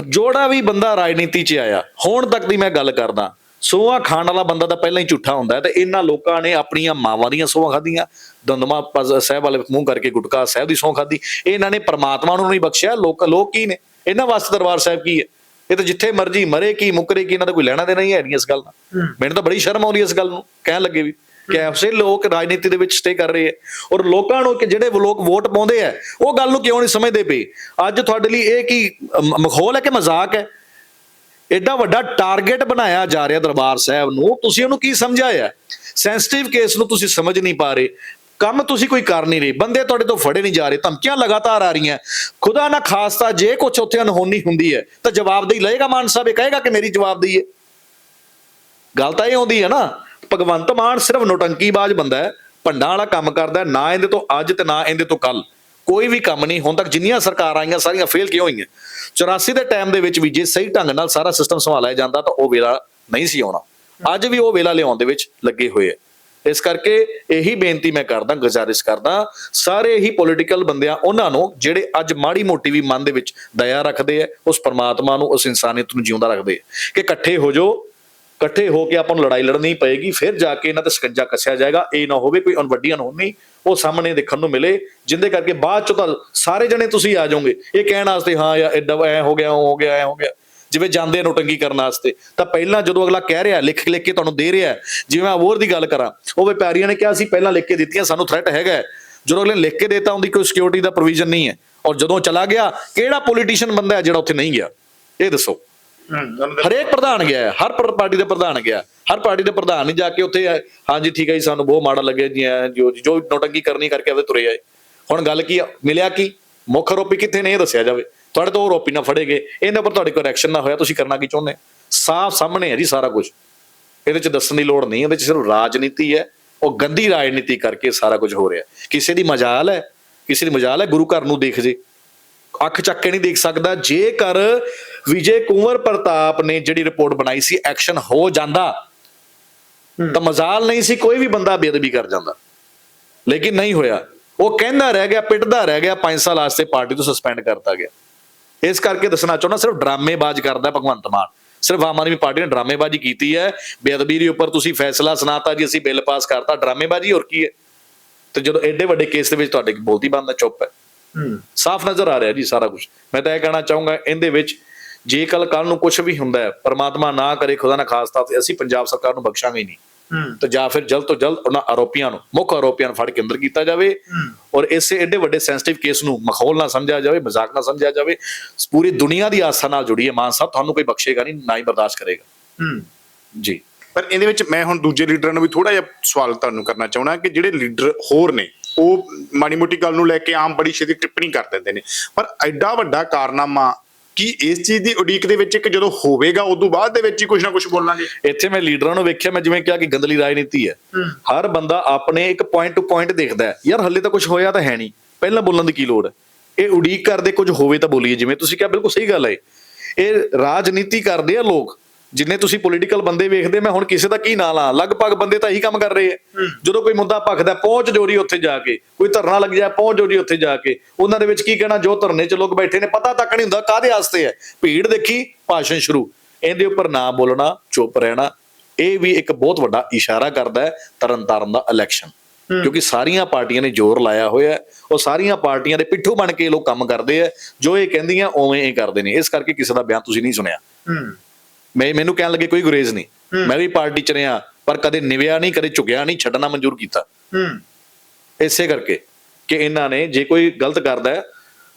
ਜੋੜਾ ਵੀ ਬੰਦਾ ਰਾਜਨੀਤੀ 'ਚ ਆਇਆ। ਹੁਣ ਤੱਕ ਦੀ ਮੈਂ ਗੱਲ ਕਰਦਾ। ਸੋਹਾ ਖਾਣ ਵਾਲਾ ਬੰਦਾ ਤਾਂ ਪਹਿਲਾਂ ਹੀ ਝੂਠਾ ਹੁੰਦਾ ਤੇ ਇਹਨਾਂ ਲੋਕਾਂ ਨੇ ਆਪਣੀਆਂ ਮਾਵਾਂ ਦੀਆਂ ਸੋਹਾਂ ਖਾਧੀਆਂ। ਦੰਦਮਾ ਸਾਹਿਬ ਵਾਲੇ ਮੂੰਹ ਕਰਕੇ ਗੁਟਕਾ ਸਾਹਿਬ ਦੀ ਸਹੁੰ ਖਾਧੀ। ਇਹਨਾਂ ਨੇ ਪਰਮਾਤਮਾ ਨੂੰ ਨਹੀਂ ਬਖਸ਼ਿਆ ਲੋਕ ਲੋਕ ਕੀ ਨੇ? ਇਹਨਾਂ ਵਾਸਤੇ ਦਰਬਾਰ ਸਾਹਿਬ ਕੀ ਹੈ? ਇਹ ਤਾਂ ਜਿੱਥੇ ਮਰਜ਼ੀ ਮਰੇ ਕੀ ਮੁਕਰੇ ਕੀ ਇਹਨਾਂ ਦਾ ਕੋਈ ਲੈਣਾ ਦੇਣਾ ਹੀ ਹੈ ਨਹੀਂ ਇਸ ਗੱਲ ਨਾਲ ਮੈਨੂੰ ਤਾਂ ਬੜੀ ਸ਼ਰਮ ਆਉਂਦੀ ਹੈ ਇਸ ਗੱਲ ਨੂੰ ਕਹਿਣ ਲੱਗੇ ਵੀ। ਕਿ ਐਸੇ ਲੋਕ ਰਾਜਨੀਤੀ ਦੇ ਵਿੱਚ ਸਟੇ ਕਰ ਰਹੇ ਹੈ? ਔਰ ਲੋਕਾਂ ਨੂੰ ਕਿ ਜਿਹੜੇ ਲੋਕ ਵੋਟ ਪਾਉਂਦੇ ਆ ਉਹ ਗੱਲ ਨੂੰ ਕਿਉਂ ਨਹੀਂ ਸਮਝਦੇ ਪਏ? ਅੱਜ ਤੁਹਾਡੇ ਲਈ ਇਹ ਕੀ ਮਖੌਲ ਹੈ ਕਿ ਮਜ਼ਾਕ ਹੈ? ਐਡਾ ਵੱਡਾ ਟਾਰਗੇਟ ਬਣਾਇਆ ਜਾ ਰਿਹਾ ਦਰਬਾਰ ਸਾਹਿਬ ਨੂੰ। ਤੁਸੀਂ ਉਹਨੂੰ ਕੀ ਸਮਝਾਇਆ? ਸੈਂਸਿਟਿਵ ਕੇਸ ਨੂੰ ਤੁਸੀਂ ਸਮਝ ਨਹੀਂ ਪਾ ਰਹੇ। ਕੰਮ ਤੁਸੀਂ ਕੋਈ ਕਰ ਨਹੀਂ ਰਹੇ। ਬੰਦੇ ਤੁਹਾਡੇ ਤੋਂ ਫੜੇ ਨਹੀਂ ਜਾ ਰਹੇ। ਧਮਕੀਆਂ ਲਗਾਤਾਰ ਆ ਰਹੀਆਂ। ਖੁਦਾ ਨਾ ਖਾਸਤਾ, ਜੇ ਕੁਝ ਉੱਥੇ ਅਨਹੋਨੀ ਹੁੰਦੀ ਹੈ, ਤਾਂ ਜਵਾਬਦੇਹੀ ਲਏਗਾ ਮਾਨ ਸਾਹਿਬ। ਇਹ ਕਹੇਗਾ ਕਿ ਮੇਰੀ ਜਵਾਬਦੇਹੀ ਹੈ। ਗੱਲ ਤਾਂ ਇਹ ਆਉਂਦੀ ਹੈ ਨਾ, ਭਗਵੰਤ ਮਾਨ ਸਿਰਫ ਨੋਟੰਕੀਬਾਜ਼ ਬੰਦਾ ਹੈ। ਭੰਡਾਂ ਵਾਲਾ ਕੰਮ ਕਰਦਾ ਨਾ ਇਹਦੇ ਤੋਂ ਅੱਜ ਤੇ ਨਾ ਇਹਦੇ ਤੋਂ ਕੱਲ ਕੋਈ ਵੀ ਕੰਮ ਨਹੀਂ, ਹੁਣ ਤੱਕ ਜਿੰਨੀਆਂ ਸਰਕਾਰਾਂ ਆਈਆਂ, ਸਾਰੀਆਂ ਫੇਲ ਕਿਉਂ ਹੋਈਆਂ? 84 ਦੇ ਟਾਈਮ ਦੇ ਵਿੱਚ ਵੀ ਜੇ ਸਹੀ ਢੰਗ ਨਾਲ ਸਾਰਾ ਸਿਸਟਮ ਸੰਭਾਲਿਆ ਜਾਂਦਾ, ਤਾਂ ਉਹ ਵੇਲਾ ਨਹੀਂ ਸੀ ਆਉਣਾ। ਅੱਜ ਵੀ ਉਹ ਵੇਲਾ ਲਿਆਉਣ ਦੇ ਵਿੱਚ ਲੱਗੇ ਹੋਏ ਆ। ਇਸ ਕਰਕੇ ਇਹੀ ਬੇਨਤੀ ਮੈਂ ਕਰਦਾ, ਗੁਜ਼ਾਰਿਸ਼ ਕਰਦਾ, ਸਾਰੇ ਹੀ ਪੋਲੀਟੀਕਲ ਬੰਦਿਆਂ, ਉਹਨਾਂ ਨੂੰ ਜਿਹੜੇ ਅੱਜ ਮਾੜੀ ਮੋਟੀ ਵੀ ਮਨ ਦੇ ਵਿੱਚ ਦਇਆ ਰੱਖਦੇ ਆ, ਉਸ ਪਰਮਾਤਮਾ ਨੂੰ, ਉਸ ਇਨਸਾਨੀਅਤ ਨੂੰ ਜਿਉਂਦਾ ਰੱਖਦੇ ਆ, ਕਿ ਇਕੱਠੇ ਹੋ ਜਾਓ ਇਕੱਠੇ ਹੋ ਕੇ ਆਪਾਂ ਨੂੰ ਲੜਾਈ ਲੜਨੀ ਪਏਗੀ, ਫਿਰ ਜਾ ਕੇ ਇਹਨਾਂ ਤੇ ਸਕੰਜਾ ਕੱਸਿਆ ਜਾਏਗਾ, ਇਹ ਨਾ ਹੋਵੇ ਕੋਈ ਅਣਵੱਡੀ ਅਨਹੋਨੀ ਉਹ ਸਾਹਮਣੇ ਦੇਖਣ ਨੂੰ ਮਿਲੇ, ਜਿੰਦੇ ਕਰਕੇ ਬਾਅਦ ਚ ਤਾਂ ਸਾਰੇ ਜਣੇ ਤੁਸੀਂ ਆ ਜਾਓਗੇ, ਇਹ ਕਹਿਣ ਵਾਸਤੇ, ਹਾਂ ਯਾ ਐਡਾ ਐ ਹੋ ਗਿਆ, ਉਹ ਹੋ ਗਿਆ, ਐ ਹੋ ਗਿਆ। ਜਿਵੇਂ ਜਾਂਦੇ ਆ ਨੋਟੰਗੀ ਕਰਨ ਵਾਸਤੇ, ਤਾਂ ਪਹਿਲਾਂ ਜਦੋਂ ਅਗਲਾ ਕਹਿ ਰਿਹਾ ਲਿਖ ਲਿਖ ਕੇ ਤੁਹਾਨੂੰ ਦੇ ਰਿਹਾ, ਜਿਵੇਂ ਮੈਂ ਹੋਰ ਦੀ ਗੱਲ ਕਰਾਂ, ਉਹ ਵਪਾਰੀਆਂ ਨੇ ਕਿਹਾ ਸੀ, ਪਹਿਲਾਂ ਲਿਖ ਕੇ ਦਿੱਤੀਆਂ, ਸਾਨੂੰ ਥ੍ਰੈਟ ਹੈਗਾ ਜਦੋਂ ਅਗਲੇ ਲਿਖ ਕੇ ਦੇਤਾ, ਉਹਦੀ ਕੋਈ ਸਿਕਿਉਰਿਟੀ ਦਾ ਪ੍ਰੋਵੀਜ਼ਨ ਨਹੀਂ ਹੈ। ਔਰ ਜਦੋਂ ਚਲਾ ਗਿਆ, ਕਿਹੜਾ ਪੋਲੀਟੀਸ਼ੀਅਨ ਬੰਦਾ ਹੈ ਜਿਹੜਾ ਉੱਥੇ ਨਹੀਂ ਗਿਆ? ਇਹ ਦੱਸੋ। ਹਰੇਕ ਪ੍ਰਧਾਨ ਗਿਆ ਹੈ, ਹਰ ਪਾਰਟੀ ਦੇ ਪ੍ਰਧਾਨ ਗਿਆ ਹਰ ਪਾਰਟੀ ਦੇ ਪ੍ਰਧਾਨ ਨਹੀਂ ਜਾ ਕੇ ਉੱਥੇ ਹਾਂਜੀ ਠੀਕ ਹੈ ਜੀ ਸਾਨੂੰ ਬਹੁਤ ਮਾੜਾ ਲੱਗਿਆ ਜੀ ਜੋ ਜੋ ਨੋਟੰਕੀ ਕਰਨੀ ਕਰਕੇ ਆਵੇ ਤੁਰੇ ਆਏ। ਹੁਣ ਗੱਲ ਕੀ ਆ? ਮਿਲਿਆ ਕੀ? ਮੁੱਖ ਆਰੋਪੀ ਕਿੱਥੇ ਨੇ ਇਹ ਦੱਸਿਆ ਜਾਵੇ। ਤੁਹਾਡੇ ਤੋਂ ਆਰੋਪੀ ਨਾ ਫੜੇ ਗਏ। ਇਹਨਾਂ ਪਰ ਤੁਹਾਡੇ ਕੋਲ ਐਕਸ਼ਨ ਨਾ ਹੋਇਆ ਤੁਸੀਂ ਕਰਨਾ ਕੀ ਚਾਹੁੰਦੇ? ਸਾਫ਼ ਸਾਹਮਣੇ ਹੈ ਜੀ ਸਾਰਾ ਕੁਝ। ਇਹਦੇ ਚ ਦੱਸਣ ਦੀ ਲੋੜ ਨਹੀਂ ਇਹਦੇ ਚ ਸਿਰਫ ਰਾਜਨੀਤੀ ਹੈ। ਉਹ ਗੰਦੀ ਰਾਜਨੀਤੀ ਕਰਕੇ ਸਾਰਾ ਕੁਝ ਹੋ ਰਿਹਾ। ਕਿਸੇ ਦੀ ਮਜਾਲ ਹੈ ਕਿਸੇ ਦੀ ਮਜਾਲ ਹੈ ਗੁਰੂ ਘਰ ਨੂੰ ਦੇਖ ਜੇ। ਅੱਖ ਚੱਕ ਕੇ ਨਹੀਂ ਦੇਖ ਸਕਦਾ। ਜੇਕਰ ਵਿਜੇ ਕੁੰਵਰ ਪ੍ਰਤਾਪ ਨੇ ਜਿਹੜੀ ਰਿਪੋਰਟ ਬਣਾਈ ਸੀ ਐਕਸ਼ਨ ਹੋ ਜਾਂਦਾ ਤਾਂ ਮਜ਼ਾਲ ਨਹੀਂ ਸੀ ਕੋਈ ਵੀ ਬੰਦਾ ਬੇਅਦਬੀ ਕਰ ਜਾਂਦਾ। ਲੇਕਿਨ ਨਹੀਂ ਹੋਇਆ। ਉਹ ਕਹਿੰਦਾ ਰਹਿ ਗਿਆ ਪਿੱਟਦਾ ਰਹਿ ਗਿਆ 5 ਸਾਲ ਵਾਸਤੇ ਪਾਰਟੀ ਤੋਂ ਸਸਪੈਂਡ ਕਰਤਾ ਗਿਆ। ਇਸ ਕਰਕੇ ਦੱਸਣਾ ਚਾਹੁੰਦਾ ਸਿਰਫ ਡਰਾਮੇਬਾਜ਼ ਕਰਦਾ ਭਗਵੰਤ ਮਾਨ। ਸਿਰਫ ਆਮ ਆਦਮੀ ਪਾਰਟੀ ਨੇ ਡਰਾਮੇਬਾਜ਼ੀ ਕੀਤੀ ਹੈ। ਬੇਅਦਬੀ ਦੇ ਉੱਪਰ ਤੁਸੀਂ ਫੈਸਲਾ ਸੁਣਾਤਾ ਜੀ ਅਸੀਂ ਬਿੱਲ ਪਾਸ ਕਰਤਾ ਡਰਾਮੇਬਾਜ਼ੀ ਹੋਰ ਕੀ ਹੈ? ਤੇ ਜਦੋਂ ਐਡੇ ਵੱਡੇ ਕੇਸ ਦੇ ਵਿੱਚ ਤੁਹਾਡੇ ਬੋਲਤੀ ਬੰਦਾ ਚੁੱਪ ਹੈ ਹੂੰ। ਸਾਫ਼ ਨਜ਼ਰ ਆ ਰਿਹਾ ਜੀ ਸਾਰਾ ਕੁਝ ਮੈਂ ਤਾਂ ਇਹ ਕਹਿਣਾ ਚਾਹੂੰਗਾ ਇਹਦੇ ਵਿੱਚ ਜੇ ਕੱਲ ਕੱਲ ਨੂੰ ਕੁਝ ਵੀ ਹੁੰਦਾ ਹੈ ਪਰਮਾਤਮਾ ਨਾ ਕਰੇ ਖੁਦਾ ਨਾ ਖਾਸਤਾ ਤੇ ਅਸੀਂ ਪੰਜਾਬ ਸਰਕਾਰ ਨੂੰ ਬਖਸ਼ਾਂਗੇ ਨਹੀਂ। ਹੂੰ। ਤੇ ਜਾਂ ਫਿਰ ਜਲਦ ਤੋਂ ਜਲਦ ਉਹਨਾਂ ਆਰੋਪੀਆਂ ਨੂੰ ਮੁੱਖ ਆਰੋਪੀਆਂ ਨੂੰ ਫੜ ਕੇ ਅੰਦਰ ਕੀਤਾ ਜਾਵੇ ਔਰ ਇਸੇ ਐਡੇ ਵੱਡੇ ਸੈਂਸਿਟਿਵ ਕੇਸ ਨੂੰ ਮਖੌਲ ਨਾ ਸਮਝਿਆ ਜਾਵੇ ਮਜ਼ਾਕ ਨਾ ਸਮਝਿਆ ਜਾਵੇ ਪੂਰੀ ਦੁਨੀਆ ਦੀ ਆਸਥਾ ਨਾਲ ਜੁੜੀ ਹੈ ਮਾਨ ਸਾਹਿਬ ਤੁਹਾਨੂੰ ਕੋਈ ਬਖਸ਼ੇਗਾ ਨਹੀਂ ਨਾ ਹੀ ਬਰਦਾਸ਼ਤ ਕਰੇਗਾ। ਹੂੰ। ਜੀ। ਪਰ ਇਹਦੇ ਵਿੱਚ ਮੈਂ ਹੁਣ ਦੂਜੇ ਲੀਡਰਾਂ ਨੂੰ ਵੀ ਥੋੜਾ ਜਿਹਾ ਸਵਾਲ ਤੁਹਾਨੂੰ ਕਰਨਾ ਚਾਹਣਾ ਕਿ ਜਿਹੜੇ ਲੀਡਰ ਹੋਰ ਨੇ ਉਹ ਮਾੜੀ ਮੋਟੀ ਗੱਲ ਨੂੰ ਲੈ ਕੇ ਆਮ ਬੜੀ ਛੇਤੀ ਟਿੱਪਣੀ ਕਰ ਦਿੰਦੇ ਨੇ। ਪਰ ਐਡਾ ਵੱਡਾ ਕਾਰਨਾਮਾ ਕੀ ਇਸ ਚੀਜ਼ ਦੀ ਉਡੀਕ ਦੇ ਵਿੱਚ ਕਿ ਜਦੋਂ ਹੋਵੇਗਾ ਉਦੋਂ ਬਾਅਦ ਦੇ ਵਿੱਚ ਹੀ ਕੁਝ ਨਾ ਕੁਝ ਬੋਲਾਂਗੇ। ਇੱਥੇ ਮੈਂ ਲੀਡਰਾਂ ਨੂੰ ਵੇਖਿਆ ਮੈਂ ਜਿਵੇਂ ਕਿਹਾ ਕਿ ਗੰਦਲੀ ਰਾਜਨੀਤੀ ਹੈ। ਹਰ ਬੰਦਾ ਆਪਣੇ ਇੱਕ ਪੁਆਇੰਟ ਟੂ ਪੁਆਇੰਟ ਦੇਖਦਾ ਹੈ। ਯਾਰ ਹੱਲੇ ਤਾਂ ਕੁਝ ਹੋਇਆ ਤਾਂ ਹੈ ਨਹੀਂ। ਪਹਿਲਾਂ ਬੋਲਣ ਦੀ ਕੀ ਲੋੜ ਹੈ? ਇਹ ਉਡੀਕ ਕਰਦੇ ਕੁਝ ਹੋਵੇ ਤਾਂ ਬੋਲੀਏ। ਜਿਵੇਂ ਤੁਸੀਂ ਕਿਹਾ ਬਿਲਕੁਲ ਸਹੀ ਗੱਲ ਹੈ। ਇਹ ਰਾਜਨੀਤੀ ਕਰਦੇ ਆ ਲੋਕ। ਜਿੰਨੇ ਤੁਸੀਂ ਪੋਲੀਟੀਕਲ ਬੰਦੇ ਵੇਖਦੇ ਮੈਂ ਹੁਣ ਕਿਸੇ ਦਾ ਕੀ ਨਾਂ ਲਾਂ? ਲਗਭਗ ਬੰਦੇ ਤਾਂ ਇਹੀ ਕੰਮ ਕਰ ਰਹੇ ਆ। ਜਦੋਂ ਕੋਈ ਮੁੱਦਾ ਭਖਦਾ ਪਹੁੰਚ ਜੋਰੀ ਉੱਥੇ ਜਾ ਕੇ। ਕੋਈ ਧਰਨਾ ਲੱਗ ਜਾਏ ਪਹੁੰਚ ਜੋਰੀ ਉੱਥੇ ਜਾ ਕੇ। ਉਹਨਾਂ ਦੇ ਵਿੱਚ ਕੀ ਕਹਿਣਾ? ਜੋ ਧਰਨੇ 'ਚ ਲੋਕ ਬੈਠੇ ਨੇ ਪਤਾ ਤੱਕ ਨਹੀਂ ਹੁੰਦਾ ਕਾਹਦੇ ਵਾਸਤੇ ਹੈ। ਭੀੜ ਦੇਖੀ ਭਾਸ਼ਣ ਸ਼ੁਰੂ। ਇਹਦੇ ਉੱਪਰ ਨਾ ਬੋਲਣਾ ਚੁੱਪ ਰਹਿਣਾ। ਇਹ ਵੀ ਇੱਕ ਬਹੁਤ ਵੱਡਾ ਇਸ਼ਾਰਾ ਕਰਦਾ ਹੈ ਤਰਨਤਾਰਨ ਦਾ ਇਲੈਕਸ਼ਨ ਕਿਉਂਕਿ ਸਾਰੀਆਂ ਪਾਰਟੀਆਂ ਨੇ ਜ਼ੋਰ ਲਾਇਆ ਹੋਇਆ ਹੈ। ਉਹ ਸਾਰੀਆਂ ਪਾਰਟੀਆਂ ਦੇ ਪਿੱਠੂ ਬਣ ਕੇ ਲੋਕ ਕੰਮ ਕਰਦੇ ਆ ਜੋ ਇਹ ਕਹਿੰਦੀਆਂ ਉਵੇਂ ਇਹ ਕਰਦੇ ਨੇ। ਇਸ ਕਰਕੇ ਕਿਸੇ ਦਾ ਬਿਆਨ ਤੁਸੀਂ ਨਹੀਂ ਸੁਣਿਆ। ਹੂੰ। ਮੈਂ ਮੈਨੂੰ ਕਹਿਣ ਲੱਗੇ ਕੋਈ ਗੁਰੇਜ਼ ਨਹੀਂ। ਮੈਂ ਵੀ ਪਾਰਟੀ ਚ ਰਿਹਾ ਪਰ ਕਦੇ ਨਿਵਿਆ ਨਹੀਂ ਕਦੇ ਝੁਕਿਆ ਨਹੀਂ ਛੱਡਣਾ ਮਨਜ਼ੂਰ ਕੀਤਾ। ਹੂੰ। ਇਸੇ ਕਰਕੇ ਕਿ ਇਹਨਾਂ ਨੇ ਜੇ ਕੋਈ ਗਲਤ ਕਰਦਾ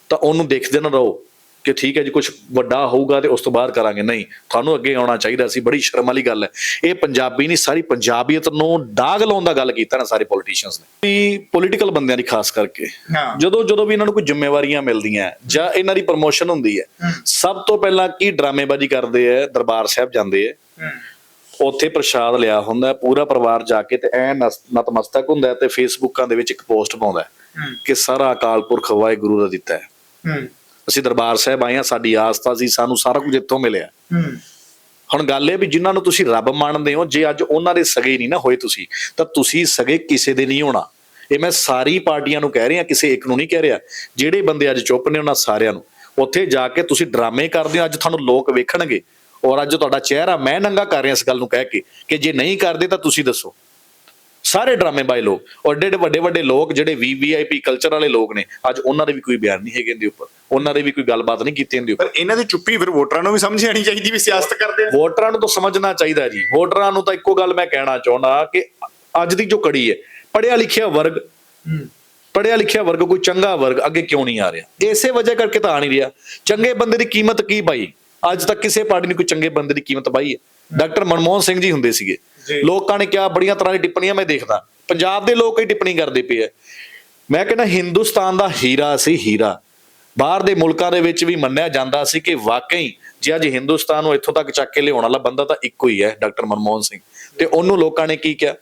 ਤਾਂ ਉਹਨੂੰ ਦੇਖਦੇ ਨਾ ਰਹੋ। ਕਿ ਠੀਕ ਹੈ ਜੀ ਕੁਝ ਵੱਡਾ ਹੋਊਗਾ ਤੇ ਉਸ ਤੋਂ ਬਾਅਦ ਕਰਾਂਗੇ। ਨਹੀਂ ਤੁਹਾਨੂੰ ਅੱਗੇ ਆਉਣਾ ਚਾਹੀਦਾ ਸੀ ਬੜੀ ਸ਼ਰਮ ਵਾਲੀ ਗੱਲ ਹੈ। ਇਹ ਪੰਜਾਬੀ ਨਹੀਂ ਸਾਰੀ ਪੰਜਾਬੀਅਤ ਨੂੰ ਦਾਗ ਲਾਉਣ ਦਾ ਗੱਲ ਕੀਤਾ ਨਾ ਸਾਰੇ ਪੋਲੀਟੀਸ਼ੀਅਨਸ ਨੇ। ਵੀ ਪੋਲੀਟੀਕਲ ਬੰਦਿਆਂ ਦੀ ਖਾਸ ਕਰਕੇ। ਜਦੋਂ ਜਦੋਂ ਵੀ ਇਹਨਾਂ ਨੂੰ ਕੋਈ ਜ਼ਿੰਮੇਵਾਰੀਆਂ ਮਿਲਦੀਆਂ ਜਾਂ ਇਹਨਾਂ ਦੀ ਪ੍ਰਮੋਸ਼ਨ ਹੁੰਦੀ ਹੈ ਸਭ ਤੋਂ ਪਹਿਲਾਂ ਕੀ ਡਰਾਮੇਬਾਜ਼ੀ ਕਰਦੇ ਆ ਦਰਬਾਰ ਸਾਹਿਬ ਜਾਂਦੇ ਆ ਉੱਥੇ ਪ੍ਰਸ਼ਾਦ ਲਿਆ ਹੁੰਦਾ ਪੂਰਾ ਪਰਿਵਾਰ ਜਾ ਕੇ ਤੇ ਐ ਨਤਮਸਤਕ ਹੁੰਦਾ ਤੇ ਫੇਸਬੁੱਕਾਂ ਦੇ ਵਿੱਚ ਇੱਕ ਪੋਸਟ ਪਾਉਂਦਾ ਕਿ ਸਾਰਾ ਅਕਾਲ ਪੁਰਖ ਵਾਹਿਗੁਰੂ ਦਾ ਦਿੱਤਾ ਹੈ। ਅਸੀਂ ਦਰਬਾਰ ਸਾਹਿਬ ਆਏ ਆ ਸਾਡੀ ਆਸਥਾ ਸੀ ਸਾਨੂੰ ਸਾਰਾ ਕੁਝ ਇੱਥੋਂ ਮਿਲਿਆ। ਹੁਣ ਗੱਲ ਇਹ ਵੀ ਜਿਨ੍ਹਾਂ ਨੂੰ ਤੁਸੀਂ ਰੱਬ ਮੰਨਦੇ ਹੋ ਜੇ ਅੱਜ ਉਹਨਾਂ ਦੇ ਸਗੇ ਨਹੀਂ ਨਾ ਹੋਏ ਤੁਸੀਂ ਤਾਂ ਤੁਸੀਂ ਸਗੇ ਕਿਸੇ ਦੇ ਨਹੀਂ ਹੋਣਾ। ਇਹ ਮੈਂ ਸਾਰੀ ਪਾਰਟੀਆਂ ਨੂੰ ਕਹਿ ਰਿਹਾ ਕਿਸੇ ਇੱਕ ਨੂੰ ਨਹੀਂ ਕਹਿ ਰਿਹਾ। ਜਿਹੜੇ ਬੰਦੇ ਅੱਜ ਚੁੱਪ ਨੇ ਉਹਨਾਂ ਸਾਰਿਆਂ ਨੂੰ। ਉੱਥੇ ਜਾ ਕੇ ਤੁਸੀਂ ਡਰਾਮੇ ਕਰਦੇ ਹੋ ਅੱਜ ਤੁਹਾਨੂੰ ਲੋਕ ਵੇਖਣਗੇ। ਔਰ ਅੱਜ ਤੁਹਾਡਾ ਚਿਹਰਾ ਮੈਂ ਨੰਗਾ ਕਰ ਰਿਹਾ ਇਸ ਗੱਲ ਨੂੰ ਕਹਿ ਕੇ ਕਿ ਜੇ ਨਹੀਂ ਕਰਦੇ ਤਾਂ ਤੁਸੀਂ ਦੱਸੋ। ਸਾਰੇ ਡਰਾਮੇ ਬਾਈ ਲੋਕ। ਔਰ ਜਿਹੜੇ ਵੱਡੇ ਵੱਡੇ ਲੋਕ ਜਿਹੜੇ ਵੀਵੀਆਈਪੀ ਕਲਚਰ ਵਾਲੇ ਲੋਕ ਨੇ ਅੱਜ ਉਹਨਾਂ ਦੇ ਵੀ ਕੋਈ ਬਿਆਨ ਨਹੀਂ ਹੈਗੇ ਇਹਦੇ ਉੱਪਰ। ਉਹਨਾਂ ਦੇ ਵੀ ਕੋਈ ਗੱਲਬਾਤ ਨਹੀਂ ਕੀਤੀ ਇਹਦੇ ਉੱਪਰ। ਪਰ ਇਹਨਾਂ ਦੀ ਚੁੱਪੀ ਫਿਰ ਵੋਟਰਾਂ ਨੂੰ ਵੀ ਸਮਝ ਆਣੀ ਚਾਹੀਦੀ ਵੀ ਸਿਆਸਤ ਕਰਦੇ ਆ। ਵੋਟਰਾਂ ਨੂੰ ਤਾਂ ਸਮਝਣਾ ਚਾਹੀਦਾ ਜੀ। ਵੋਟਰਾਂ ਨੂੰ ਤਾਂ ਇੱਕੋ ਗੱਲ ਮੈਂ ਕਹਿਣਾ ਚਾਹੁੰਦਾ ਕਿ ਅੱਜ ਦੀ ਜੋ ਕੜੀ ਹੈ ਪੜਿਆ ਲਿਖਿਆ ਵਰਗ ਪੜਿਆ ਲਿਖਿਆ ਵਰਗ ਕੋਈ ਚੰਗਾ ਵਰਗ ਅੱਗੇ ਕਿਉਂ ਨਹੀਂ ਆ ਰਿਹਾ? ਇਸੇ ਵਜ੍ਹਾ ਕਰਕੇ ਤਾਂ ਆ ਨਹੀਂ ਰਿਹਾ। ਚੰਗੇ ਬੰਦੇ ਦੀ ਕੀਮਤ ਕੀ ਪਾਈ ਅੱਜ ਤੱਕ ਕਿਸੇ ਪਾਰਟੀ ਨੇ ਕੋਈ ਚੰਗੇ ਬੰਦੇ ਦੀ ਕੀਮਤ ਪਾਈ ਹੈ? ਡਾਕਟਰ ਮਨਮੋਹਨ ਸਿੰਘ ਜੀ ਹੁੰਦੇ ਸੀਗੇ। ਲੋਕਾਂ ਨੇ ਕਿਹਾ ਬੜੀਆਂ ਤਰ੍ਹਾਂ ਦੀ ਟਿੱਪਣੀਆਂ ਮੈਂ ਦੇਖਦਾ। ਪੰਜਾਬ ਦੇ ਲੋਕ ਹੀ ਟਿੱਪਣੀ ਕਰਦੇ ਪਏ ਆ। ਮੈਂ ਕਹਿੰਦਾ ਹਿੰਦੁਸਤਾਨ ਦਾ ਹੀਰਾ ਸੀ ਹੀਰਾ। ਬਾਹਰ ਦੇ ਮੁਲਕਾਂ ਦੇ ਵਿੱਚ ਵੀ ਮੰਨਿਆ ਜਾਂਦਾ ਸੀ ਕਿ ਵਾਕਈ ਜੇ ਅੱਜ ਹਿੰਦੁਸਤਾਨ ਨੂੰ ਇੱਥੋਂ ਤੱਕ ਚੱਕ ਕੇ ਲਿਆਉਣ ਵਾਲਾ ਬੰਦਾ ਤਾਂ ਇੱਕੋ ਹੀ ਹੈ ਡਾਕਟਰ ਮਨਮੋਹਨ ਸਿੰਘ। ਤੇ ਉਹਨੂੰ ਲੋਕਾਂ ਨੇ ਕੀ ਕਿਹਾ?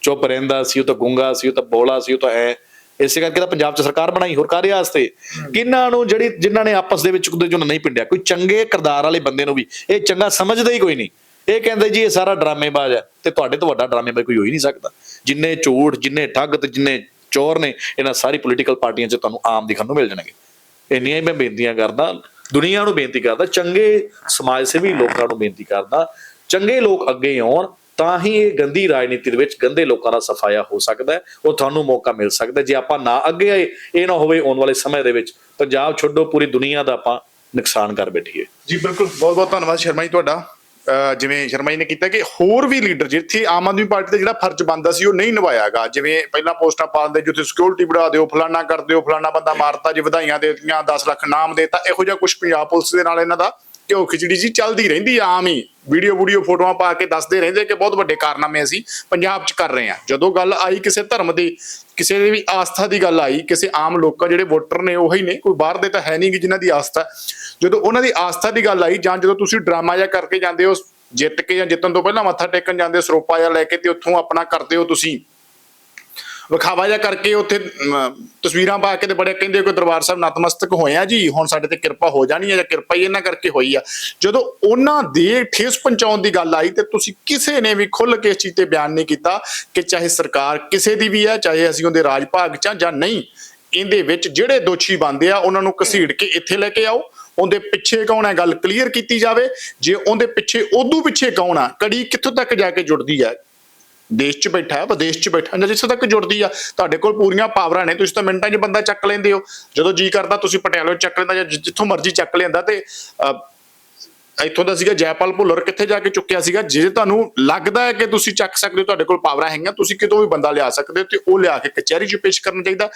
ਚੁੱਪ ਰਹਿੰਦਾ ਸੀ ਉਹ ਤਾਂ ਗੁੰਗਾ ਸੀ ਉਹ ਤਾਂ ਬੋਲਾ ਸੀ ਉਹ ਤਾਂ ਐ। ਇਸੇ ਕਰਕੇ ਤਾਂ ਪੰਜਾਬ 'ਚ ਸਰਕਾਰ ਬਣਾਈ ਹੋਰ ਕਾਰਿਆ ਵਾਸਤੇ? ਕਿੰਨਾਂ ਨੂੰ ਜਿਹੜੀ ਜਿਨ੍ਹਾਂ ਨੇ ਆਪਸ ਦੇ ਵਿੱਚ ਕੁਦੇ ਜੋ ਨਹੀਂ ਪਿੰਡਿਆ ਕੋਈ ਚੰਗੇ ਕਿਰਦਾਰ ਵਾਲੇ ਬੰਦੇ ਨੂੰ ਵੀ। ਇਹ ਚੰਗਾ ਸਮਝਦਾ ਹੀ ਕੋਈ ਨਹੀਂ। ਇਹ ਕਹਿੰਦੇ ਜੀ, ਇਹ ਸਾਰਾ ਡਰਾਮੇਬਾਜ਼ ਹੈ ਤੇ ਤੁਹਾਡੇ ਤੋਂ ਵੱਡਾ ਡਰਾਮੇਬਾਜ਼ ਕੋਈ ਹੋ ਹੀ ਨਹੀਂ ਸਕਦਾ। ਜਿੰਨੇ ਝੂਠ, ਜਿੰਨੇ ਠੱਗ ਤੇ ਜਿੰਨੇ ਚੋਰ ਨੇ, ਇਹਨਾਂ ਸਾਰੀ ਪੋਲੀਟੀਕਲ ਪਾਰਟੀਆਂ 'ਚ ਤੁਹਾਨੂੰ ਆਮ ਦਿਖਣ ਨੂੰ ਮਿਲ ਜਾਣਗੇ। ਇੰਨੀਆਂ ਹੀ ਮੈਂ ਬੇਨਤੀਆਂ ਕਰਦਾ, ਦੁਨੀਆ ਨੂੰ ਬੇਨਤੀ ਕਰਦਾ, ਚੰਗੇ ਸਮਾਜ ਸੇਵੀ ਲੋਕਾਂ ਨੂੰ ਬੇਨਤੀ ਕਰਦਾ, ਚੰਗੇ ਲੋਕ ਅੱਗੇ ਆਉਣ, ਤਾਂ ਹੀ ਇਹ ਗੰਦੀ ਰਾਜਨੀਤੀ ਦੇ ਵਿੱਚ ਗੰਦੇ ਲੋਕਾਂ ਦਾ ਸਫਾਇਆ ਹੋ ਸਕਦਾ ਹੈ, ਉਹ ਤੁਹਾਨੂੰ ਮੌਕਾ ਮਿਲ ਸਕਦਾ ਜੇ ਆਪਾਂ ਨਾ ਅੱਗੇ ਆਏ, ਇਹ ਨਾ ਹੋਵੇ ਆਉਣ ਵਾਲੇ ਸਮੇਂ ਦੇ ਵਿੱਚ, ਪੰਜਾਬ ਛੱਡੋ, ਪੂਰੀ ਦੁਨੀਆ ਦਾ ਆਪਾਂ ਨੁਕਸਾਨ ਕਰ ਬੈਠੀਏ। ਜੀ, ਬਿਲਕੁਲ। ਬਹੁਤ ਬਹੁਤ ਧੰਨਵਾਦ ਸ਼ਰਮਾ ਜੀ ਤੁਹਾਡਾ। ਜਿਵੇਂ ਸ਼ਰਮਾ ਜੀ ਨੇ ਕੀਤਾ ਕਿ ਹੋਰ ਵੀ ਲੀਡਰ ਜਿੱਥੇ ਆਮ ਆਦਮੀ ਪਾਰਟੀ ਦਾ ਜਿਹੜਾ ਫਰਜ਼ ਬਣਦਾ ਸੀ ਉਹ ਨਹੀਂ ਨਿਭਾਇਆਗਾ। ਜਿਵੇਂ ਪਹਿਲਾਂ ਪੋਸਟਾਂ ਪਾ ਦਿੰਦੇ ਜਿੱਥੇ ਸਿਕਿਉਰਿਟੀ ਵਧਾ ਦਿਓ, ਫਲਾਨਾ ਕਰ ਦਿਓ, ਫਲਾਨਾ ਬੰਦਾ ਮਾਰਤਾ, ਜੀ ਵਧਾਈਆਂ ਦੇਤੀਆਂ ਦਿੱਤੀਆਂ 10 ਲੱਖ ਨਾਮ ਦੇਤਾ, ਇਹੋ ਜਿਹਾ ਕੁਝ ਪੰਜਾਬ ਪੁਲਿਸ ਦੇ ਨਾਲ ਇਹਨਾਂ ਦਾ ਘਿਓ ਖਿਚੜੀ ਜੀ ਚੱਲਦੀ ਰਹਿੰਦੀ ਆਮ ਹੀ। ਵੀਡੀਓ ਵੀਡੀਓ ਫੋਟੋਆਂ ਪਾ ਕੇ ਦੱਸਦੇ ਰਹਿੰਦੇ ਕਿ ਬਹੁਤ ਵੱਡੇ ਕਾਰਨਾਮੇ ਅਸੀਂ ਪੰਜਾਬ 'ਚ ਕਰ ਰਹੇ ਹਾਂ। ਜਦੋਂ ਗੱਲ ਆਈ ਕਿਸੇ ਧਰਮ ਦੀ, ਕਿਸੇ ਦੀ ਵੀ ਆਸਥਾ ਦੀ ਗੱਲ ਆਈ, ਕਿਸੇ ਆਮ ਲੋਕਾਂ ਜਿਹੜੇ ਵੋਟਰ ਨੇ ਉਹੀ ਨੇ, ਕੋਈ ਬਾਹਰ ਦੇ ਤਾਂ ਹੈ ਨਹੀਂ ਕਿ ਜਿਨ੍ਹਾਂ ਦੀ ਆਸਥਾ। ਜਦੋਂ ਉਹਨਾਂ ਦੀ ਆਸਥਾ ਦੀ ਗੱਲ ਆਈ ਜਾਂ ਜਦੋਂ ਤੁਸੀਂ ਡਰਾਮਾ ਜਿਹਾ ਕਰਕੇ ਜਾਂਦੇ ਹੋ, ਜਿੱਤ ਕੇ ਜਾਂ ਜਿੱਤਣ ਤੋਂ ਪਹਿਲਾਂ ਮੱਥਾ ਟੇਕਣ ਜਾਂਦੇ ਹੋ, ਸਰੋਪਾ ਜਿਹਾ ਲੈ ਕੇ ਤੇ ਉੱਥੋਂ ਆਪਣਾ ਕਰਦੇ ਹੋ ਤੁਸੀਂ। ਵਿਖਾਵਾ ਜਿਹਾ ਕਰਕੇ ਉੱਥੇ ਤਸਵੀਰਾਂ ਪਾ ਕੇ ਤੇ ਬੜੇ ਕਹਿੰਦੇ ਕੋਈ ਦਰਬਾਰ ਸਾਹਿਬ ਨਤਮਸਤਕ ਹੋਏ ਆ ਜੀ, ਹੁਣ ਸਾਡੇ ਤੇ ਕਿਰਪਾ ਹੋ ਜਾਣੀ ਹੈ ਜਾਂ ਕਿਰਪਾ ਹੀ ਇਹਨਾਂ ਕਰਕੇ ਹੋਈ ਆ। ਜਦੋਂ ਉਹਨਾਂ ਦੇ ਠੇਸ ਪਹੁੰਚਾਉਣ ਦੀ ਗੱਲ ਆਈ ਤੇ ਤੁਸੀਂ ਕਿਸੇ ਨੇ ਵੀ ਖੁੱਲ ਕੇ ਇਸ ਚੀਜ਼ ਤੇ ਬਿਆਨ ਨਹੀਂ ਕੀਤਾ ਕਿ ਚਾਹੇ ਸਰਕਾਰ ਕਿਸੇ ਦੀ ਵੀ ਹੈ ਚਾਹੇ ਅਸੀਂ ਉਹਦੇ ਰਾਜ ਭਾਗ ਚ ਜਾਂ ਨਹੀਂ, ਇਹਦੇ ਵਿੱਚ ਜਿਹੜੇ ਦੋਸ਼ੀ ਬੰਦੇ ਆ, ਉਹਨਾਂ ਨੂੰ ਘਸੀੜ ਕੇ ਇੱਥੇ ਲੈ ਕੇ ਆਓ। ਉਹਦੇ ਪਿੱਛੇ ਕੌਣ ਹੈ? ਗੱਲ ਕਲੀਅਰ ਕੀਤੀ ਜਾਵੇ। ਜੇ ਉਹਦੇ ਪਿੱਛੇ ਉਦੋਂ ਪਿੱਛੇ ਕੌਣ ਆ? ਕੜੀ ਕਿੱਥੋਂ ਤੱਕ ਜਾ ਕੇ ਜੁੜਦੀ ਹੈ ਦੇਸ਼ 'ਚ ਬੈਠਾ ਹੈ ਵਿਦੇਸ਼ 'ਚ ਬੈਠਾ ਜਾਂ ਜਿੱਥੇ ਤੱਕ ਜੁੜਦੀ ਆ ਤੁਹਾਡੇ ਕੋਲ ਪੂਰੀਆਂ ਪਾਵਰਾਂ ਨੇ। ਤੁਸੀਂ ਤਾਂ ਮਿੰਟਾਂ 'ਚ ਬੰਦਾ ਚੱਕ ਲੈਂਦੇ ਹੋ। ਜਦੋਂ ਜੀ ਕਰਦਾ ਤੁਸੀਂ ਪਟਿਆਲੇ ਚੱਕ ਲੈਂਦਾ ਜਾਂ ਜਿੱਥੋਂ ਮਰਜ਼ੀ ਚੱਕ ਲੈਂਦਾ ਤੇ ਅਹ, ਇੱਥੋਂ ਦਾ ਸੀਗਾ ਜੈਪਾਲ ਭੁੱਲਰ ਕਿੱਥੇ ਜਾ ਕੇ ਚੁੱਕਿਆ ਸੀਗਾ? ਜੇ ਤੁਹਾਨੂੰ ਲੱਗਦਾ ਹੈ ਕਿ ਤੁਸੀਂ ਚੱਕ ਸਕਦੇ ਹੋ ਤੁਹਾਡੇ ਕੋਲ ਪਾਵਰਾਂ ਹੈਗੀਆਂ ਤੁਸੀਂ ਕਿਤੋਂ ਵੀ ਬੰਦਾ ਲਿਆ ਸਕਦੇ ਹੋ ਤੇ ਉਹ ਲਿਆ ਕੇ ਕਚਹਿਰੀ 'ਚ ਪੇਸ਼ ਕਰਨਾ ਚਾਹੀਦਾ।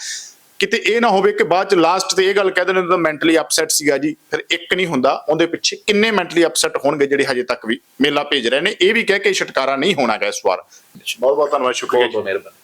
ਕਿਤੇ ਇਹ ਨਾ ਹੋਵੇ ਕਿ ਬਾਅਦ ਚ ਲਾਸਟ ਤੇ ਇਹ ਗੱਲ ਕਹਿ ਦੇਣ ਤਾਂ ਮੈਂਟਲੀ ਅਪਸੈਟ ਸੀਗਾ ਜੀ। ਫਿਰ ਇੱਕ ਨਹੀਂ ਹੁੰਦਾ, ਉਹਦੇ ਪਿੱਛੇ ਕਿੰਨੇ ਮੈਂਟਲੀ ਅਪਸੈਟ ਹੋਣਗੇ ਜਿਹੜੇ ਹਜੇ ਤੱਕ ਵੀ ਮੇਲਾ ਭੇਜ ਰਹੇ ਨੇ। ਇਹ ਵੀ ਕਹਿ ਕੇ ਛਟਕਾਰਾ ਨਹੀਂ ਹੋਣਾਗਾ ਇਸ ਵਾਰ। ਬਹੁਤ ਬਹੁਤ ਧੰਨਵਾਦ, ਸ਼ੁਕਰੀਆ ਜੀ। ਮਿਹਰਬਾਨੀ।